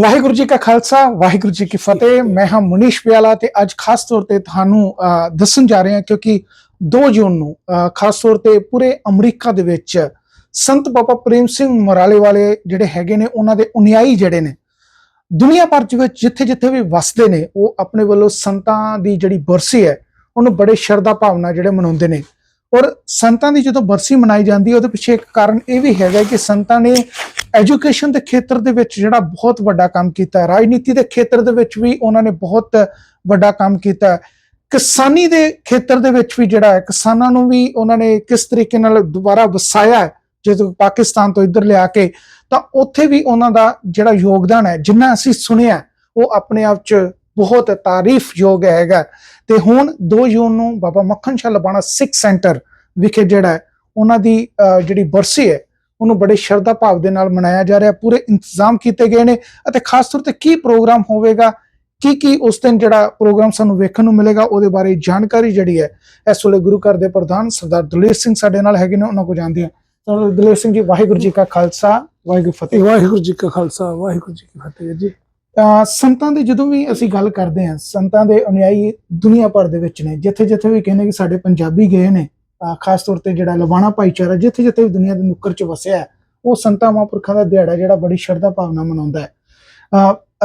ਵਾਹਿਗੁਰੂ ਜੀ ਕਾ ਖਾਲਸਾ ਵਾਹਿਗੁਰੂ ਜੀ ਕੀ ਫਤਿਹ। ਮੈਂ ਹਾਂ ਮੁਨੀਸ਼ ਪਿਆਲਾ ਤੇ ਅੱਜ ਖਾਸ ਤੌਰ ਤੇ ਤੁਹਾਨੂੰ ਦੱਸਣ ਜਾ ਰਹੇ ਹਾਂ ਕਿਉਂਕਿ 2 ਜੂਨ ਨੂੰ ਖਾਸ ਤੌਰ ਤੇ ਪੂਰੇ ਅਮਰੀਕਾ ਦੇ ਵਿੱਚ ਸੰਤ ਬਾਬਾ ਪ੍ਰੇਮ ਸਿੰਘ ਮਰਾਲੇ ਵਾਲੇ ਜਿਹੜੇ ਹੈਗੇ ਨੇ ਉਹਨਾਂ ਦੇ ਅਨੁਯਾਈ ਜਿਹੜੇ ਨੇ ਦੁਨੀਆ ਭਰ ਚ ਵਿੱਚ ਜਿੱਥੇ ਜਿੱਥੇ ਵੀ ਵਸਦੇ ਨੇ ਉਹ ਆਪਣੇ ਵੱਲੋਂ ਸੰਤਾਂ ਦੀ ਜਿਹੜੀ ਬਰਸੀ ਹੈ ਉਹਨੂੰ ਬੜੇ ਸ਼ਰਧਾ ਭਾਵਨਾ ਜਿਹੜੇ ਮਨਾਉਂਦੇ ਨੇ। ਔਰ ਸੰਤਾਂ ਦੀ ਜਦੋਂ ਬਰਸੀ ਮਨਾਈ ਜਾਂਦੀ ਹੈ ਉਹਦੇ ਪਿੱਛੇ ਇੱਕ ਕਾਰਨ ਇਹ ਵੀ ਹੈਗਾ ਕਿ ਸੰਤਾਂ ਨੇ ਐਜੂਕੇਸ਼ਨ ਦੇ ਖੇਤਰ ਦੇ ਵਿੱਚ ਜਿਹੜਾ ਬਹੁਤ ਵੱਡਾ ਕੰਮ ਕੀਤਾ ਹੈ, ਰਾਜਨੀਤੀ ਦੇ ਖੇਤਰ ਦੇ ਵਿੱਚ ਵੀ ਉਹਨਾਂ ਨੇ ਬਹੁਤ ਵੱਡਾ ਕੰਮ ਕੀਤਾ ਹੈ। ਕਿਸਾਨੀ ਦੇ ਖੇਤਰ ਦੇ ਵਿੱਚ ਵੀ ਜਿਹੜਾ ਹੈ, ਕਿਸਾਨਾਂ ਨੂੰ ਵੀ ਉਹਨਾਂ ਨੇ ਕਿਸ ਤਰੀਕੇ ਨਾਲ ਦੁਬਾਰਾ ਵਸਾਇਆ ਹੈ, ਜਦੋਂ ਪਾਕਿਸਤਾਨ ਤੋਂ ਇੱਧਰ ਲਿਆ ਕੇ, ਤਾਂ ਉੱਥੇ ਵੀ ਉਹਨਾਂ ਦਾ ਜਿਹੜਾ ਯੋਗਦਾਨ ਹੈ, ਜਿੰਨਾ ਅਸੀਂ ਸੁਣਿਆ ਉਹ ਆਪਣੇ ਆਪ 'ਚ ਬਹੁਤ ਤਾਰੀਫਯੋਗ ਹੈਗਾ ਤੇ ਹੁਣ 2 ਜੂਨ ਨੂੰ ਬਾਬਾ ਮੱਖਣ ਸ਼ਾਹ ਲਬਾਣਾ ਸਿੱਖ ਸੈਂਟਰ ਵਿਖੇ ਜਿਹੜਾ ਉਹਨਾਂ ਦੀ ਜਿਹੜੀ ਬਰਸੀ ਹੈ ਉਹਨੂੰ ਬੜੇ ਸ਼ਰਧਾ ਭਾਵ ਦੇ ਨਾਲ ਮਨਾਇਆ ਜਾ ਰਿਹਾ ਪੂਰੇ ਇੰਤਜ਼ਾਮ ਕੀਤੇ ਗਏ ਨੇ ਅਤੇ ਖਾਸ ਤੌਰ ਤੇ ਕੀ ਪ੍ਰੋਗਰਾਮ ਹੋਵੇਗਾ ਕੀ ਕੀ ਉਸ ਦਿਨ ਜਿਹੜਾ ਪ੍ਰੋਗਰਾਮ ਸਾਨੂੰ ਵੇਖਣ ਨੂੰ ਮਿਲੇਗਾ ਉਹਦੇ ਬਾਰੇ ਜਾਣਕਾਰੀ ਜਿਹੜੀ ਹੈ ਇਸ ਵੇਲੇ ਗੁਰੂ ਘਰ ਦੇ ਪ੍ਰਧਾਨ ਸਰਦਾਰ ਦਲੇਰ ਸਿੰਘ ਸਾਡੇ ਨਾਲ ਹੈਗੇ ਨੇ ਉਹਨਾਂ ਕੋਲ ਜਾਣਦੇ ਹਾਂ। ਸਰਦਾਰ ਦਲੇਰ ਸਿੰਘ ਜੀ ਵਾਹਿਗੁਰੂ ਜੀ ਕਾ ਖਾਲਸਾ ਵਾਹਿਗੁਰੂ ਫਤਿਹ। ਵਾਹਿਗੁਰੂ ਜੀ ਕਾ ਖਾਲਸਾ ਵਾਹਿਗੁਰੂ ਜੀ ਕੀ ਫਤਿਹ ਜੀ। ਸੰਤਾਂ ਦੀ ਜਦੋਂ ਵੀ ਅਸੀਂ ਗੱਲ ਕਰਦੇ ਹਾਂ ਸੰਤਾਂ ਦੇ ਅਨੁਯਾਈ ਦੁਨੀਆ ਭਰ ਦੇ ਵਿੱਚ ਨੇ ਜਿੱਥੇ ਜਿੱਥੇ ਵੀ ਕਹਿੰਦੇ ਕਿ ਸਾਡੇ ਪੰਜਾਬੀ ਗਏ ਨੇ ਖਾਸ ਤੌਰ ਤੇ ਜਿਹੜਾ ਲਵਾਣਾ ਭਾਈਚਾਰਾ ਜਿੱਥੇ ਜਿੱਥੇ ਵੀ ਦੁਨੀਆ ਦੇ ਨੁੱਕਰ 'ਚ ਵਸਿਆ ਉਹ ਸੰਤਾਂ ਮਹਾਂਪੁਰਖਾਂ ਦਾ ਦਿਹਾੜਾ ਜਿਹੜਾ ਬੜੀ ਸ਼ਰਧਾ ਭਾਵਨਾ ਮਨਾਉਂਦਾ ਹੈ।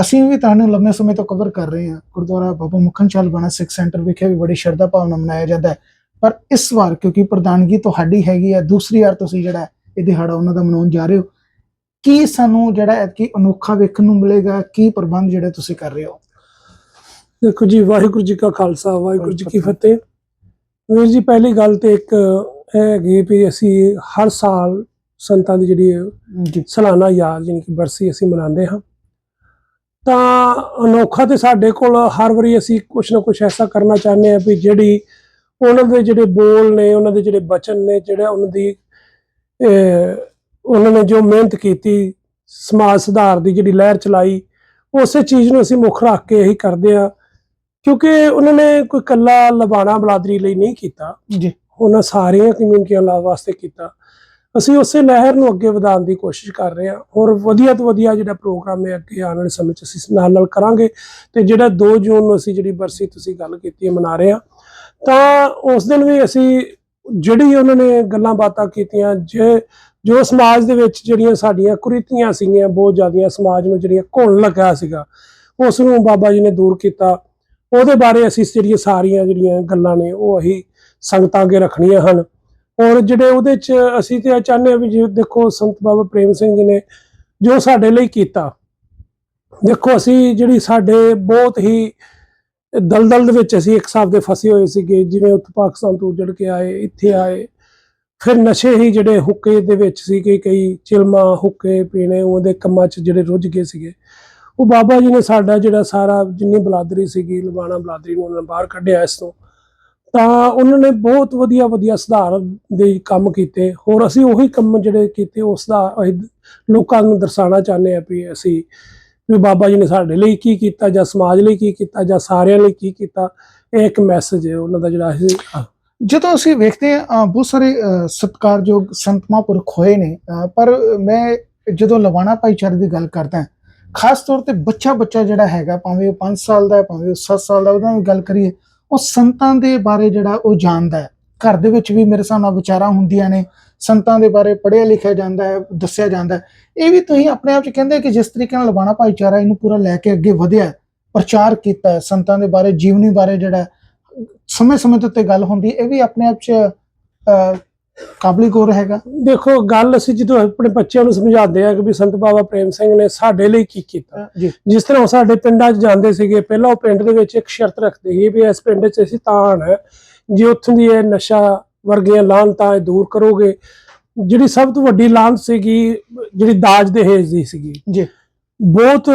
ਅਸੀਂ ਵੀ ਤੁਹਾਨੂੰ ਲੰਮੇ ਸਮੇਂ ਤੋਂ ਕਵਰ ਕਰ ਰਹੇ ਹਾਂ। ਗੁਰਦੁਆਰਾ ਬਾਬਾ ਮੁਖਨ ਚਾਲ ਬਾਣਾ ਸਿੱਖ ਸੈਂਟਰ ਵਿਖੇ ਵੀ ਬੜੀ ਸ਼ਰਧਾ ਭਾਵਨਾ ਮਨਾਇਆ ਜਾਂਦਾ ਹੈ। ਪਰ ਇਸ ਵਾਰ ਕਿਉਂਕਿ ਪ੍ਰਧਾਨਗੀ ਤੁਹਾਡੀ ਹੈਗੀ ਹੈ ਦੂਸਰੀ ਵਾਰ ਤੁਸੀਂ ਜਿਹੜਾ ਇਹ ਦਿਹਾੜਾ ਉਹਨਾਂ ਦਾ ਮਨਾਉਣ ਜਾ ਰਹੇ ਹੋ ਕੀ ਸਾਨੂੰ ਜਿਹੜਾ ਐਤਕੀ ਅਨੋਖਾ ਵੇਖਣ ਨੂੰ ਮਿਲੇਗਾ ਕੀ ਪ੍ਰਬੰਧ ਜਿਹੜੇ ਤੁਸੀਂ ਕਰ ਰਹੇ ਹੋ? ਦੇਖੋ ਜੀ ਵਾਹਿਗੁਰੂ ਜੀ ਕਾ ਖਾਲਸਾ ਵਾਹਿਗੁਰੂ ਜੀ ਕੀ ਫਤਿਹ। ਵੀਰ ਜੀ ਪਹਿਲੀ ਗੱਲ ਤੇ ਇੱਕ ਇਹ ਹੈਗੀ ਵੀ ਅਸੀਂ ਹਰ ਸਾਲ ਸੰਤਾਂ ਦੀ ਜਿਹੜੀ ਸਾਲਾਨਾ ਯਾਦ ਯਾਨੀ ਕਿ ਬਰਸੀ ਅਸੀਂ ਮਨਾਉਂਦੇ ਹਾਂ। ਤਾਂ ਅਨੋਖਾ ਤੇ ਸਾਡੇ ਕੋਲ ਹਰ ਵਾਰੀ ਅਸੀਂ ਕੁਝ ਨਾ ਕੁਝ ਐਸਾ ਕਰਨਾ ਚਾਹੁੰਦੇ ਹਾਂ ਵੀ ਜਿਹੜੀ ਉਹਨਾਂ ਦੇ ਜਿਹੜੇ ਬੋਲ ਨੇ ਉਹਨਾਂ ਦੇ ਜਿਹੜੇ ਬਚਨ ਨੇ ਜਿਹੜਾ ਉਹਨਾਂ ਦੀ ਉਹਨਾਂ ਨੇ ਜੋ ਮਿਹਨਤ ਕੀਤੀ ਸਮਾਜ ਸੁਧਾਰ ਦੀ ਜਿਹੜੀ ਲਹਿਰ ਚਲਾਈ ਉਸੇ ਚੀਜ਼ ਨੂੰ ਅਸੀਂ ਮੁੱਖ ਰੱਖ ਕੇ ਇਹੀ ਕਰਦੇ ਆ ਕਿਉਂਕਿ ਉਹਨਾਂ ਨੇ ਕੋਈ ਕੱਲਾ ਲਬਾਣਾ ਬਲਾਦਰੀ ਲਈ ਨਹੀਂ ਕੀਤਾ। ਜੀ। ਉਹਨਾਂ ਸਾਰੀਆਂ ਕਮਿਊਨਿਟੀਆਂ ਲਾ ਵਾਸਤੇ ਕੀਤਾ। ਅਸੀਂ ਉਸੇ ਲਹਿਰ ਨੂੰ ਅੱਗੇ ਵਧਾਉਣ ਦੀ ਕੋਸ਼ਿਸ਼ ਕਰ ਰਹੇ ਹਾਂ। ਔਰ ਵਧੀਆ ਤੋਂ ਵਧੀਆ ਜਿਹੜਾ ਪ੍ਰੋਗਰਾਮ ਹੈ ਅੱਗੇ ਆਉਣ ਵਾਲੇ ਸਮੇਂ 'ਚ ਅਸੀਂ ਨਾਲ ਨਾਲ ਕਰਾਂਗੇ। ਤੇ ਜਿਹੜਾ 2 ਜੂਨ ਨੂੰ ਅਸੀਂ ਜਿਹੜੀ ਬਰਸੀ ਤੁਸੀਂ ਗੱਲ ਕੀਤੀ ਹੈ ਮਨਾ ਰਹੇ ਹਾਂ ਤਾਂ ਉਸ ਦਿਨ ਵੀ ਅਸੀਂ ਜਿਹੜੀ ਉਹਨਾਂ ਨੇ ਗੱਲਾਂ ਬਾਤਾਂ ਕੀਤੀਆਂ ਜੇ ਜੋ ਸਮਾਜ ਦੇ ਵਿੱਚ ਜਿਹੜੀਆਂ ਸਾਡੀਆਂ ਕੁਰੀਤੀਆਂ ਸੀਗੀਆਂ ਬਹੁਤ ਜ਼ਿਆਦੀਆਂ ਸਮਾਜ ਨੂੰ ਜਿਹੜੀਆਂ ਘੁਣ ਲੱਗਾ ਸੀਗਾ ਉਸ ਨੂੰ ਬਾਬਾ ਜੀ ਨੇ ਦੂਰ ਕੀਤਾ। ਉਹਦੇ ਬਾਰੇ ਅਸੀਂ ਜਿਹੜੀਆਂ ਸਾਰੀਆਂ ਜਿਹੜੀਆਂ ਗੱਲਾਂ ਨੇ ਉਹ ਅਸੀਂ ਸੰਗਤਾਂ ਅੱਗੇ ਰੱਖਣੀਆਂ ਹਨ। ਔਰ ਜਿਹੜੇ ਉਹਦੇ ਚ ਅਸੀਂ ਤੇ ਇਹ ਚਾਹੁੰਦੇ ਹਾਂ ਵੀ ਜੇ ਦੇਖੋ ਸੰਤ ਬਾਬਾ ਪ੍ਰੇਮ ਸਿੰਘ ਜੀ ਨੇ ਜੋ ਸਾਡੇ ਲਈ ਕੀਤਾ, ਦੇਖੋ ਅਸੀਂ ਜਿਹੜੀ ਸਾਡੇ ਬਹੁਤ ਹੀ ਦਲਦਲ ਦੇ ਵਿੱਚ ਅਸੀਂ ਇੱਕ ਹਿਸਾਬ ਦੇ ਫਸੇ ਹੋਏ ਸੀਗੇ, ਜਿਵੇਂ ਉੱਥੇ ਪਾਕਿਸਤਾਨ ਤੋਂ ਉੱਜੜ ਕੇ ਆਏ, ਇੱਥੇ ਆਏ, ਫਿਰ ਨਸ਼ੇ ਹੀ ਜਿਹੜੇ ਹੁੱਕੇ ਦੇ ਵਿੱਚ ਸੀਗੇ, ਕਈ ਚਿਲਮਾ, ਹੁੱਕੇ ਪੀਣੇ, ਉਹਦੇ ਕੰਮਾਂ 'ਚ ਜਿਹੜੇ ਰੁੱਝ ਗਏ ਸੀਗੇ। ਉਹ ਬਾਬਾ ਜੀ ਨੇ ਸਾਡਾ ਜਿਹੜਾ ਸਾਰਾ ਜਿੰਨੀ ਬਲਾਦਰੀ ਸੀਗੀ ਲਬਾਣਾ ਬਲਾਦਰੀ ਨੂੰ ਉਹਨਾਂ ਨੇ ਬਾਹਰ ਕੱਢਿਆ ਇਸ ਤੋਂ। ਤਾਂ ਉਹਨਾਂ ਨੇ ਬਹੁਤ ਵਧੀਆ ਵਧੀਆ ਸੁਧਾਰ ਦੇ ਕੰਮ ਕੀਤੇ। ਹੋਰ ਅਸੀਂ ਉਹੀ ਕੰਮ ਜਿਹੜੇ ਕੀਤੇ ਉਸ ਦਾ ਲੋਕਾਂ ਨੂੰ ਦਰਸਾਉਣਾ ਚਾਹੁੰਦੇ ਆ ਵੀ ਅਸੀਂ ਵੀ ਬਾਬਾ ਜੀ ਨੇ ਸਾਡੇ ਲਈ ਕੀ ਕੀਤਾ ਜਾਂ ਸਮਾਜ ਲਈ ਕੀ ਕੀਤਾ ਜਾਂ ਸਾਰਿਆਂ ਲਈ ਕੀ ਕੀਤਾ, ਇਹ ਇੱਕ ਮੈਸੇਜ ਹੈ ਉਹਨਾਂ ਦਾ ਜਿਹੜਾ ਅਸੀਂ ਜਦੋਂ ਅਸੀਂ ਵੇਖਦੇ ਹਾਂ ਬਹੁਤ ਸਾਰੇ, ਅਹ ਸਤਿਕਾਰਯੋਗ ਸੰਤ ਮਹਾਂਪੁਰਖ ਹੋਏ ਨੇ ਪਰ ਮੈਂ ਜਦੋਂ ਲਵਾਣਾ ਭਾਈਚਾਰੇ ਦੀ ਗੱਲ ਕਰਦਾ ਖਾਸ ਤੌਰ ਤੇ ਬੱਚਾ ਬੱਚਾ ਜਿਹੜਾ ਹੈਗਾ ਭਾਵੇਂ ਉਹ 5 ਸਾਲ ਦਾ ਹੈ ਭਾਵੇਂ ਉਹ 7 ਸਾਲ ਦਾ ਉਹਦਾ ਵੀ ਗੱਲ ਕਰੀਏ ਉਹ ਸੰਤਾਂ ਦੇ ਬਾਰੇ ਜਿਹੜਾ ਉਹ ਜਾਣਦਾ ਹੈ। ਘਰ ਦੇ ਵਿੱਚ ਵੀ ਮੇਰੇ ਹਿਸਾਬ ਨਾਲ ਵਿਚਾਰਾਂ ਹੁੰਦੀਆਂ ਨੇ ਸੰਤਾਂ ਦੇ ਬਾਰੇ ਪੜ੍ਹਿਆ ਲਿਖਿਆ ਜਾਂਦਾ ਹੈ ਦੱਸਿਆ ਜਾਂਦਾ ਹੈ। ਇਹ ਵੀ ਤੁਸੀਂ ਆਪਣੇ ਆਪ ਚ ਕਹਿੰਦੇ ਕਿ ਜਿਸ ਤਰੀਕੇ ਨਾਲ ਲਵਾਣਾ ਭਾਈਚਾਰਾ ਇਹਨੂੰ ਪੂਰਾ ਲੈ ਕੇ ਅੱਗੇ ਵਧਿਆ ਪ੍ਰਚਾਰ ਕੀਤਾ ਸੰਤਾਂ ਦੇ ਬਾਰੇ ਜੀਵਨੀ ਬਾਰੇ ਜਿਹੜਾ ਸਮੇਂ ਸਮੇਂ ਦੇ ਉੱਤੇ ਗੱਲ ਹੁੰਦੀ ਹੈ, ਇਹ ਵੀ ਆਪਣੇ ਆਪ ਚ ਅਹ, ਕਾਬਲੀ ਗੌਰ ਹੈਗਾ? ਦੇਖੋ ਗੱਲ ਅਸੀਂ ਜਦੋਂ ਆਪਣੇ ਬੱਚਿਆਂ ਨੂੰ ਸਮਝਾਉਂਦੇ ਆ ਕਿ ਵੀ ਸੰਤ ਬਾਬਾ ਪ੍ਰੇਮ ਸਿੰਘ ਨੇ ਸਾਡੇ ਲਈ ਕੀ ਕੀਤਾ। ਜਿਸ ਤਰ੍ਹਾਂ ਉਹ ਸਾਡੇ ਪਿੰਡਾਂ 'ਚ ਜਾਂਦੇ ਸੀਗੇ ਪਹਿਲਾਂ ਉਹ ਪਿੰਡ ਦੇ ਵਿੱਚ ਇੱਕ ਸ਼ਰਤ ਰੱਖਦੇ ਸੀ ਵੀ ਇਸ ਪਿੰਡ 'ਚ ਅਸੀਂ ਤਾਂ ਆਉਣਾ ਹੈ। ਜੇ ਉੱਥੋਂ ਦੀ ਇਹ ਨਸ਼ਾ ਵਰਗੀਆਂ ਲਾਹਨਤਾਂ ਇਹ ਦੂਰ ਕਰੋਗੇ ਜਿਹੜੀ ਸਭ ਤੋਂ ਵੱਡੀ ਲਾਹਨਤ ਸੀਗੀ ਜਿਹੜੀ ਦਾਜ ਦਹੇਜ ਦੀ ਸੀਗੀ। ਜੀ। ਬਹੁਤ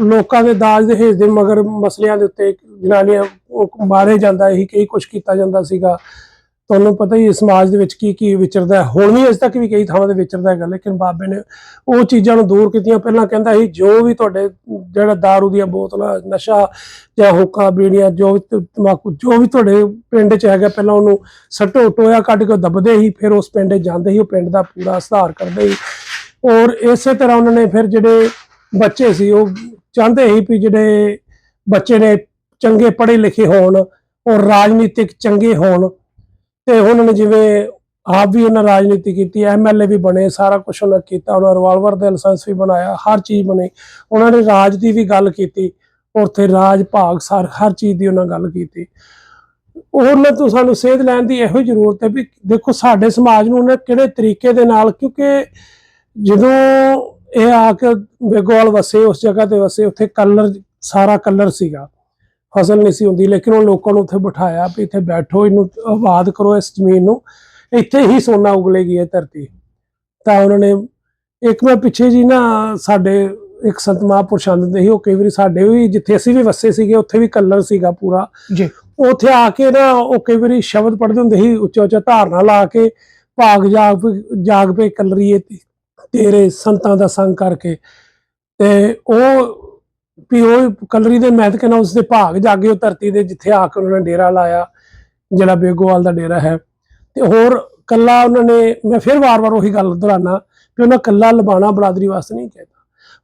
ਲੋਕਾਂ ਦੇ ਦਾਜ ਦਹੇਜ ਦੇ ਮਗਰ ਮਸਲਿਆਂ ਦੇ ਉੱਤੇ ਜਨਾਨੀਆਂ ਉਹ ਮਾਰੇ ਜਾਂਦਾ ਇਹੀ ਕਈ ਕੁਝ ਕੀਤਾ ਜਾਂਦਾ ਸੀਗਾ। ਤੁਹਾਨੂੰ ਪਤਾ ਹੀ ਸਮਾਜ ਦੇ ਵਿੱਚ ਕੀ ਕੀ ਵਿਚਰਦਾ ਹੈ। ਹੁਣ ਵੀ ਅਜੇ ਤੱਕ ਵੀ ਕਈ ਥਾਵਾਂ ਤੇ ਵਿਚਰਦਾ ਹੈਗਾ, ਲੇਕਿਨ ਬਾਬੇ ਨੇ ਉਹ ਚੀਜ਼ਾਂ ਨੂੰ ਦੂਰ ਕੀਤੀਆਂ। ਪਹਿਲਾਂ ਕਹਿੰਦਾ ਸੀ, ਜੋ ਵੀ ਤੁਹਾਡੇ ਜਿਹੜਾ दारू ਦੀਆਂ ਬੋਤਲਾਂ, ਨਸ਼ਾ ਜਾਂ ਹੁੱਕਾ, ਬੀੜੀਆਂ, ਜੋ ਵੀ ਤ- ਤੰਬਾਕੂ ਜੋ ਵੀ ਤੁਹਾਡੇ ਪਿੰਡ 'ਚ ਹੈਗਾ, ਪਹਿਲਾਂ ਉਹਨੂੰ ਸੱਟੋ ਟੋਇਆ ਕੱਢ ਕੇ ਦੱਬਦੇ ਸੀ, ਫਿਰ ਉਸ ਪਿੰਡ ਜਾਂਦੇ ਸੀ, ਉਹ ਪਿੰਡ ਦਾ ਪੂਰਾ ਸੁਧਾਰ ਕਰਦੇ ਸੀ। ਔਰ ਇਸੇ ਤਰ੍ਹਾਂ ਉਹਨਾਂ ਨੇ ਫਿਰ ਜਿਹੜੇ ਬੱਚੇ ਸੀ, ਉਹ ਚਾਹੁੰਦੇ ਸੀ ਵੀ ਜਿਹੜੇ ਬੱਚੇ ਨੇ ਚੰਗੇ ਪੜ੍ਹੇ ਲਿਖੇ ਹੋਣ ਔਰ ਰਾਜਨੀਤਿਕ ਚੰਗੇ ਹੋਣ ਤੇ ਉਹਨਾਂ ਨੇ ਜਿਵੇਂ ਆਪ ਵੀ ਉਹਨਾਂ ਰਾਜਨੀਤੀ ਕੀਤੀ ਐਮਐਲਏ ਵੀ ਬਣੇ, ਸਾਰਾ ਕੁਝ ਉਹਨਾਂ ਕੀਤਾ, ਉਹਨਾਂ ਰਿਵਾਲਵਰ ਦਾ ਲਾਇਸੈਂਸ ਵੀ ਬਣਾਇਆ, ਹਰ ਚੀਜ਼ ਬਣੀ। ਉਹਨਾਂ ਨੇ ਰਾਜ ਦੀ ਵੀ ਗੱਲ ਕੀਤੀ, ਉੱਥੇ ਰਾਜ, ਭਾਗ, ਸਾਰ, ਹਰ ਚੀਜ਼ ਦੀ ਉਹਨਾਂ ਗੱਲ ਕੀਤੀ। ਉਹਨਾਂ ਤੋਂ ਸਾਨੂੰ ਸੇਧ ਲੈਣ ਦੀ ਇਹੋ ਹੀ ਜ਼ਰੂਰਤ ਹੈ ਵੀ ਦੇਖੋ ਸਾਡੇ ਸਮਾਜ ਨੂੰ ਉਹਨੇ ਕਿਹੜੇ ਤਰੀਕੇ ਦੇ ਨਾਲ, ਕਿਉਂਕਿ ਜਦੋਂ ਇਹ ਆ ਕੇ ਬੇਗੋਲ ਵਸੇ, ਉਸ ਜਗ੍ਹਾ ਤੇ ਵਸੇ, ਉੱਥੇ ਕਲਰ ਸਾਰਾ ਕਲਰ ਸੀਗਾ। ਫਸਲ ਨਹੀਂ ਸੀ ਹੁੰਦੀ ਲੇਕਿਨ ਉਹ ਲੋਕਾਂ ਨੂੰ ਉੱਥੇ ਬਿਠਾਇਆ ਵੀ ਇੱਥੇ ਬੈਠੋ ਇਹਨੂੰ ਆਬਾਦ ਕਰੋ ਇਸ ਜ਼ਮੀਨ ਨੂੰ। ਇੱਥੇ ਹੀ ਸੋਨਾ ਉਗਲੇਗੀ ਇਹ ਧਰਤੀ। ਤਾਂ ਉਹਨਾਂ ਨੇ ਇੱਕ ਮੈਂ ਪਿੱਛੇ ਜੀ ਨਾ ਸਾਡੇ ਇੱਕ ਸੰਤ ਮਹਾਂਪੁਰਸ਼ ਆਉਂਦੇ ਸੀ ਉਹ ਕਈ ਵਾਰੀ ਸਾਡੇ ਵੀ ਜਿੱਥੇ ਅਸੀਂ ਵੀ ਵਸੇ ਸੀਗੇ ਉੱਥੇ ਵੀ ਕਲਰ ਸੀਗਾ ਪੂਰਾ। ਜੀ। ਉੱਥੇ ਆ ਕੇ ਨਾ ਉਹ ਕਈ ਵਾਰੀ ਸ਼ਬਦ ਪੜ੍ਹਦੇ ਹੁੰਦੇ ਸੀ ਉੱਚਾ ਉੱਚਾ ਧਾਰਨਾ ਲਾ ਕੇ ਭਾਗ ਜਾਗ ਜਾਗ ਪਏ ਕਲਰੀਏ ਤੇਰੇ ਸੰਤਾਂ ਦਾ ਸੰਗ ਕਰਕੇ। ਤੇ ਉਹ ਵੀ ਉਹ ਕਲਰੀ ਦੇ ਮਹਿਤ ਕਹਿੰਦਾ ਉਸ ਦੇ ਭਾਗ ਜਾਗੇ ਉਹ ਧਰਤੀ ਦੇ ਜਿੱਥੇ ਆ ਕੇ ਉਹਨਾਂ ਨੇ ਡੇਰਾ ਲਾਇਆ ਜਿਹੜਾ ਬੇਗੋਵਾਲ ਦਾ ਡੇਰਾ ਹੈ। ਤੇ ਹੋਰ ਕੱਲਾ ਉਹਨਾਂ ਨੇ ਮੈਂ ਫਿਰ ਵਾਰ-ਵਾਰ ਉਹੀ ਗੱਲ ਦੁਹਰਾਨਾ ਵੀ ਉਹਨਾਂ ਕੱਲਾ ਲਬਾਣਾ ਬਰਾਦਰੀ ਵਾਸਤੇ ਨਹੀਂ ਕਹਿੰਦਾ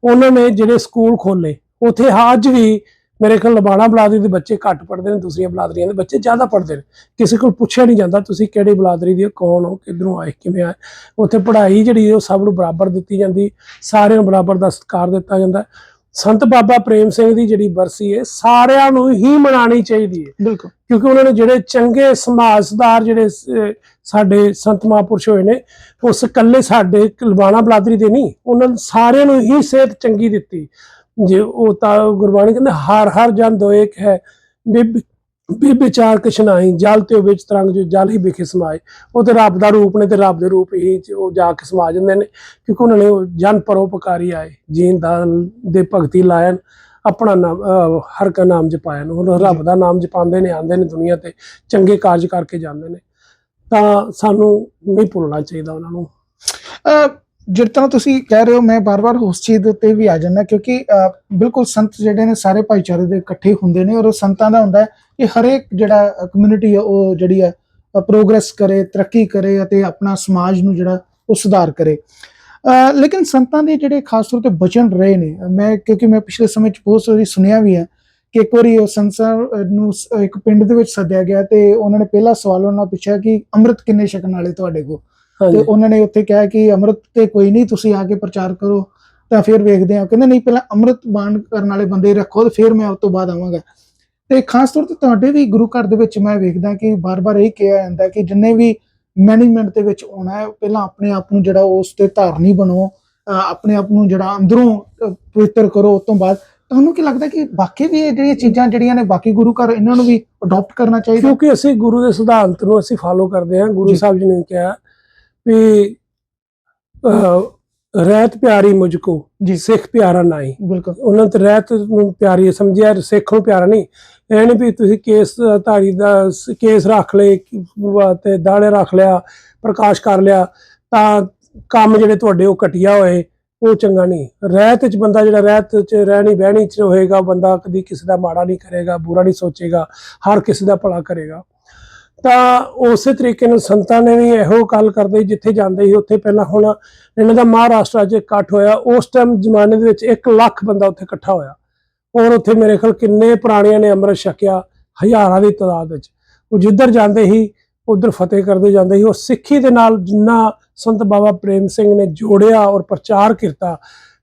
ਉਹਨਾਂ ਨੇ ਜਿਹੜੇ ਸਕੂਲ ਖੋਲੇ ਉੱਥੇ ਅੱਜ ਵੀ ਮੇਰੇ ਖਿਆਲ ਲਬਾਣਾ ਬਲਾਦਰੀ ਦੇ ਬੱਚੇ ਘੱਟ ਪੜ੍ਹਦੇ ਨੇ ਦੂਸਰੀਆਂ ਬਲਾਦਰੀਆਂ ਦੇ ਬੱਚੇ ਜ਼ਿਆਦਾ ਪੜਦੇ ਨੇ। ਕਿਸੇ ਕੋਲ ਪੁੱਛਿਆ ਨਹੀਂ ਜਾਂਦਾ ਤੁਸੀਂ ਕਿਹੜੀ ਬਲਾਦਰੀ ਦੇ ਹੋ, ਕੌਣ ਹੋ? ਕਿੱਧਰੋਂ ਆਏ? ਕਿਵੇਂ ਆਏ? ਉੱਥੇ ਪੜ੍ਹਾਈ ਜਿਹੜੀ ਉਹ ਸਭ ਨੂੰ ਬਰਾਬਰ ਦਿੱਤੀ ਜਾਂਦੀ ਸਾਰਿਆਂ ਨੂੰ ਬਰਾਬਰ ਦਾ ਸਤਿਕਾਰ ਦਿੱਤਾ ਜਾਂਦਾ। ਸੰਤ ਬਾਬਾ ਪ੍ਰੇਮ ਸਿੰਘ ਦੀ ਜਿਹੜੀ ਬਰਸੀ ਹੈ ਸਾਰਿਆਂ ਨੂੰ ਹੀ ਮਨਾਉਣੀ ਚਾਹੀਦੀ ਹੈ। ਬਿਲਕੁਲ। ਕਿਉਂਕਿ ਉਹਨਾਂ ਨੇ ਜਿਹੜੇ ਚੰਗੇ ਸਮਾਜ ਸੁਧਾਰ ਜਿਹੜੇ ਸਾਡੇ ਸੰਤ ਮਹਾਂਪੁਰਸ਼ ਹੋਏ ਨੇ ਉਸ ਇਕੱਲੇ ਸਾਡੇ ਲਬਾਣਾ ਬਲਾਦਰੀ ਦੇ ਨਹੀਂ ਉਹਨਾਂ ਨੇ ਸਾਰਿਆਂ ਨੂੰ ਹੀ ਸਿਹਤ ਚੰਗੀ ਦਿੱਤੀ। ਜੇ ਉਹ ਤਾਂ ਗੁਰਬਾਣੀ ਕਹਿੰਦੇ ਹਰ ਹਰ ਜਨ ਦੋ ਇੱਕ ਹੈ ਬਿਬ ਵਿਚਾਰ ਕਛਨਾਈ ਜਲ ਤੇ ਵਿੱਚ ਤਰੰਗ ਜੋ ਜਲ ਹੀ ਵਿਖੇ ਸਮਾਏ। ਉਹ ਤੇ ਰੱਬ ਦਾ ਰੂਪ ਨੇ ਤੇ ਰੱਬ ਦੇ ਰੂਪ ਹੀ ਉਹ ਜਾ ਕੇ ਸਮਾ ਜਾਂਦੇ ਨੇ ਕਿਉਂਕਿ ਉਹਨਾਂ ਨੇ ਜਨ ਪਰੋਪਕਾਰੀ ਆਏ ਜੀਨ ਦਾ ਦੇ ਭਗਤੀ ਲਾਇਨ ਆਪਣਾ ਨਾਮ ਹਰ ਕਾ ਨਾਮ ਜਪਾਇਆ ਨੂੰ ਰੱਬ ਦਾ ਨਾਮ ਜਪਾਉਂਦੇ ਨੇ ਆਉਂਦੇ ਨੇ ਦੁਨੀਆ ਤੇ ਚੰਗੇ ਕਾਰਜ ਕਰਕੇ ਜਾਂਦੇ ਨੇ। ਤਾਂ ਸਾਨੂੰ ਨਹੀਂ ਭੁੱਲਣਾ ਚਾਹੀਦਾ ਉਹਨਾਂ ਨੂੰ। ਅਹ ਜਿਸ ਤਰ੍ਹਾਂ ਤੁਸੀਂ ਕਹਿ ਰਹੇ ਹੋ, ਮੈਂ ਬਾਰ-ਬਾਰ ਉਸ ਚੀਜ਼ ਦੇ ਉੱਤੇ ਵੀ ਆ ਜਾਂਦਾ, ਕਿਉਂਕਿ ਬਿਲਕੁਲ ਸੰਤ ਜਿਹੜੇ ਨੇ ਸਾਰੇ ਭਾਈਚਾਰੇ ਦੇ ਇਕੱਠੇ ਹੁੰਦੇ ਨੇ ਔਰ ਉਹ ਸੰਤਾਂ ਦਾ ਹੁੰਦਾ ਹੈ ਕਿ ਹਰੇਕ ਜਿਹੜਾ ਕਮਿਊਨਿਟੀ ਹੈ, ਉਹ ਜਿਹੜੀ ਹੈ ਪ੍ਰੋਗਰੈਸ ਕਰੇ, ਤਰੱਕੀ ਕਰੇ ਅਤੇ ਆਪਣਾ ਸਮਾਜ ਨੂੰ ਜਿਹੜਾ, ਉਹ ਸੁਧਾਰ ਕਰੇ। ਲੇਕਿਨ ਸੰਤਾਂ ਦੇ ਜਿਹੜੇ ਖਾਸ ਤੌਰ ਤੇ ਬਚਨ ਰਹੇ ਨੇ, ਮੈਂ, ਕਿਉਂਕਿ ਮੈਂ ਪਿਛਲੇ ਸਮੇਂ ਚ ਬਹੁਤ ਸਾਰੀ ਸੁਣਿਆ ਵੀ ਹੈ ਕਿ ਇੱਕ ਵਾਰੀ ਉਹ ਸੰਸਾਰ ਨੂੰ ਇੱਕ ਪਿੰਡ ਦੇ ਵਿੱਚ ਸੱਦਿਆ ਗਿਆ ਤੇ ਉਹਨਾਂ ਨੇ ਪਹਿਲਾ ਸਵਾਲ ਉਹਨਾਂ ਨਾਲ ਪੁੱਛਿਆ ਕਿ ਅੰਮ੍ਰਿਤ ਕਿੰਨੇ ਛਕਣ ਵਾਲੇ ਤੁਹਾਡੇ ਕੋਲ? ਤੇ ਉਹਨਾਂ ਨੇ ਉੱਥੇ ਕਿਹਾ ਕਿ ਅੰਮ੍ਰਿਤ ਤੇ ਕੋਈ ਨਹੀਂ ਤੁਸੀਂ ਆ ਕੇ ਪ੍ਰਚਾਰ ਕਰੋ। ਤਾਂ ਫਿਰ ਵੇਖਦੇ ਆ ਕਹਿੰਦੇ ਨਹੀਂ ਪਹਿਲਾਂ ਅੰਮ੍ਰਿਤ ਬਾਣ ਕਰਨ ਵਾਲੇ ਬੰਦੇ ਰੱਖੋ ਤੇ ਫਿਰ ਮੈਂ ਉਸ ਤੋਂ ਬਾਅਦ ਆਵਾਂਗਾ। ਤੇ ਖਾਸ ਤੌਰ ਤੇ ਤੁਹਾਡੇ ਵੀ ਗੁਰੂ ਘਰ ਦੇ ਵਿੱਚ ਮੈਂ ਵੇਖਦਾ ਕਿ ਬਾਰ-ਬਾਰ ਇਹ ਕਿਹਾ ਜਾਂਦਾ ਕਿ ਜਿੰਨੇ ਵੀ ਮੈਨੇਜਮੈਂਟ ਦੇ ਵਿੱਚ ਆਉਣਾ ਹੈ ਪਹਿਲਾਂ ਆਪਣੇ ਆਪ ਨੂੰ ਜਿਹੜਾ ਉਸ ਤੇ ਧਾਰਨੀ ਬਣੋ ਆਪਣੇ ਆਪ ਨੂੰ ਜਿਹੜਾ ਅੰਦਰੋਂ ਪਵਿੱਤਰ ਕਰੋ ਉਸ ਤੋਂ ਬਾਅਦ। ਤੁਹਾਨੂੰ ਕੀ ਲੱਗਦਾ ਕਿ ਬਾਕੀ ਵੀ ਇਹ ਜਿਹੜੀਆਂ ਚੀਜ਼ਾਂ ਜਿਹੜੀਆਂ ਨੇ ਬਾਕੀ ਗੁਰੂ ਘਰ ਇਹਨਾਂ ਨੂੰ ਵੀ ਅਡਾਪਟ ਕਰਨਾ ਚਾਹੀਦਾ? ਕਿਉਂਕਿ ਅਸੀਂ ਗੁਰੂ ਦੇ ਸਿਧਾਂਤ ਨੂੰ ਅਸੀਂ ਫਾਲੋ ਕਰਦੇ ਹਾਂ। ਗੁਰੂ। ਸਾਹਿਬ ਜੀ ਨੇ ਕਿਹਾ ਵੀ ਰਹਿਤ ਪਿਆਰੀ ਮੁਝ ਕੋ ਜੀ ਸਿੱਖ ਪਿਆਰਾ ਨਹੀਂ ਬਿਲਕੁਲ। ਉਹਨਾਂ ਤੇ ਰਹਿਤ ਨੂੰ ਪਿਆਰੀ ਸਮਝਿਆ ਸਿੱਖ ਨੂੰ ਪਿਆਰਾ ਨਹੀਂ। ਇਹ ਨਹੀਂ ਵੀ ਤੁਸੀਂ ਕੇਸ ਧਾਰੀ ਦਾ ਕੇਸ ਰੱਖ ਲਏ ਤੇ ਦਾੜੇ ਰੱਖ ਲਿਆ ਪ੍ਰਕਾਸ਼ ਕਰ ਲਿਆ ਤਾਂ ਕੰਮ ਜਿਹੜੇ ਤੁਹਾਡੇ ਉਹ ਘਟੀਆ ਹੋਏ ਉਹ ਚੰਗਾ ਨਹੀਂ। ਰਹਿਤ ਚ ਬੰਦਾ ਜਿਹੜਾ ਰਹਿਤ ਚ ਰਹਿਣੀ ਬਹਿਣੀ ਚ ਹੋਏਗਾ ਬੰਦਾ ਕਦੀ ਕਿਸੇ ਦਾ ਮਾੜਾ ਨਹੀਂ ਕਰੇਗਾ ਬੁਰਾ ਨਹੀਂ ਸੋਚੇਗਾ ਹਰ ਕਿਸੇ ਦਾ ਭਲਾ ਕਰੇਗਾ। ਤਾਂ ਉਸੇ ਤਰੀਕੇ ਨਾਲ ਸੰਤਾਂ ਨੇ ਵੀ ਇਹੋ ਗੱਲ ਕਰਦੇ ਜਿੱਥੇ ਜਾਂਦੇ ਸੀ, ਉੱਥੇ ਪਹਿਲਾਂ ਹੁਣ ਇਹਨਾਂ ਦਾ ਮਹਾਰਾਸ਼ਟਰ 'ਚ ਇਕੱਠ ਹੋਇਆ। ਉਸ ਟਾਈਮ ਜ਼ਮਾਨੇ ਦੇ ਵਿੱਚ 1 ਲੱਖ ਬੰਦਾ ਉੱਥੇ ਇਕੱਠਾ ਹੋਇਆ। ਔਰ ਉੱਥੇ ਮੇਰੇ ਖਿਆਲ ਕਿੰਨੇ ਪ੍ਰਾਣੀਆਂ ਨੇ ਅੰਮ੍ਰਿਤ ਛਕਿਆ, ਹਜ਼ਾਰਾਂ ਦੀ ਤਾਦਾਦ ਵਿੱਚ। ਉਹ ਜਿੱਧਰ ਜਾਂਦੇ ਸੀ, ਉਧਰ ਫਤਿਹ ਕਰਦੇ ਜਾਂਦੇ ਸੀ। ਉਹ ਸਿੱਖੀ ਦੇ ਨਾਲ ਜਿੰਨਾ ਸੰਤ ਬਾਬਾ ਪ੍ਰੇਮ ਸਿੰਘ ਨੇ ਜੋੜਿਆ ਔਰ ਪ੍ਰਚਾਰ ਕੀਤਾ,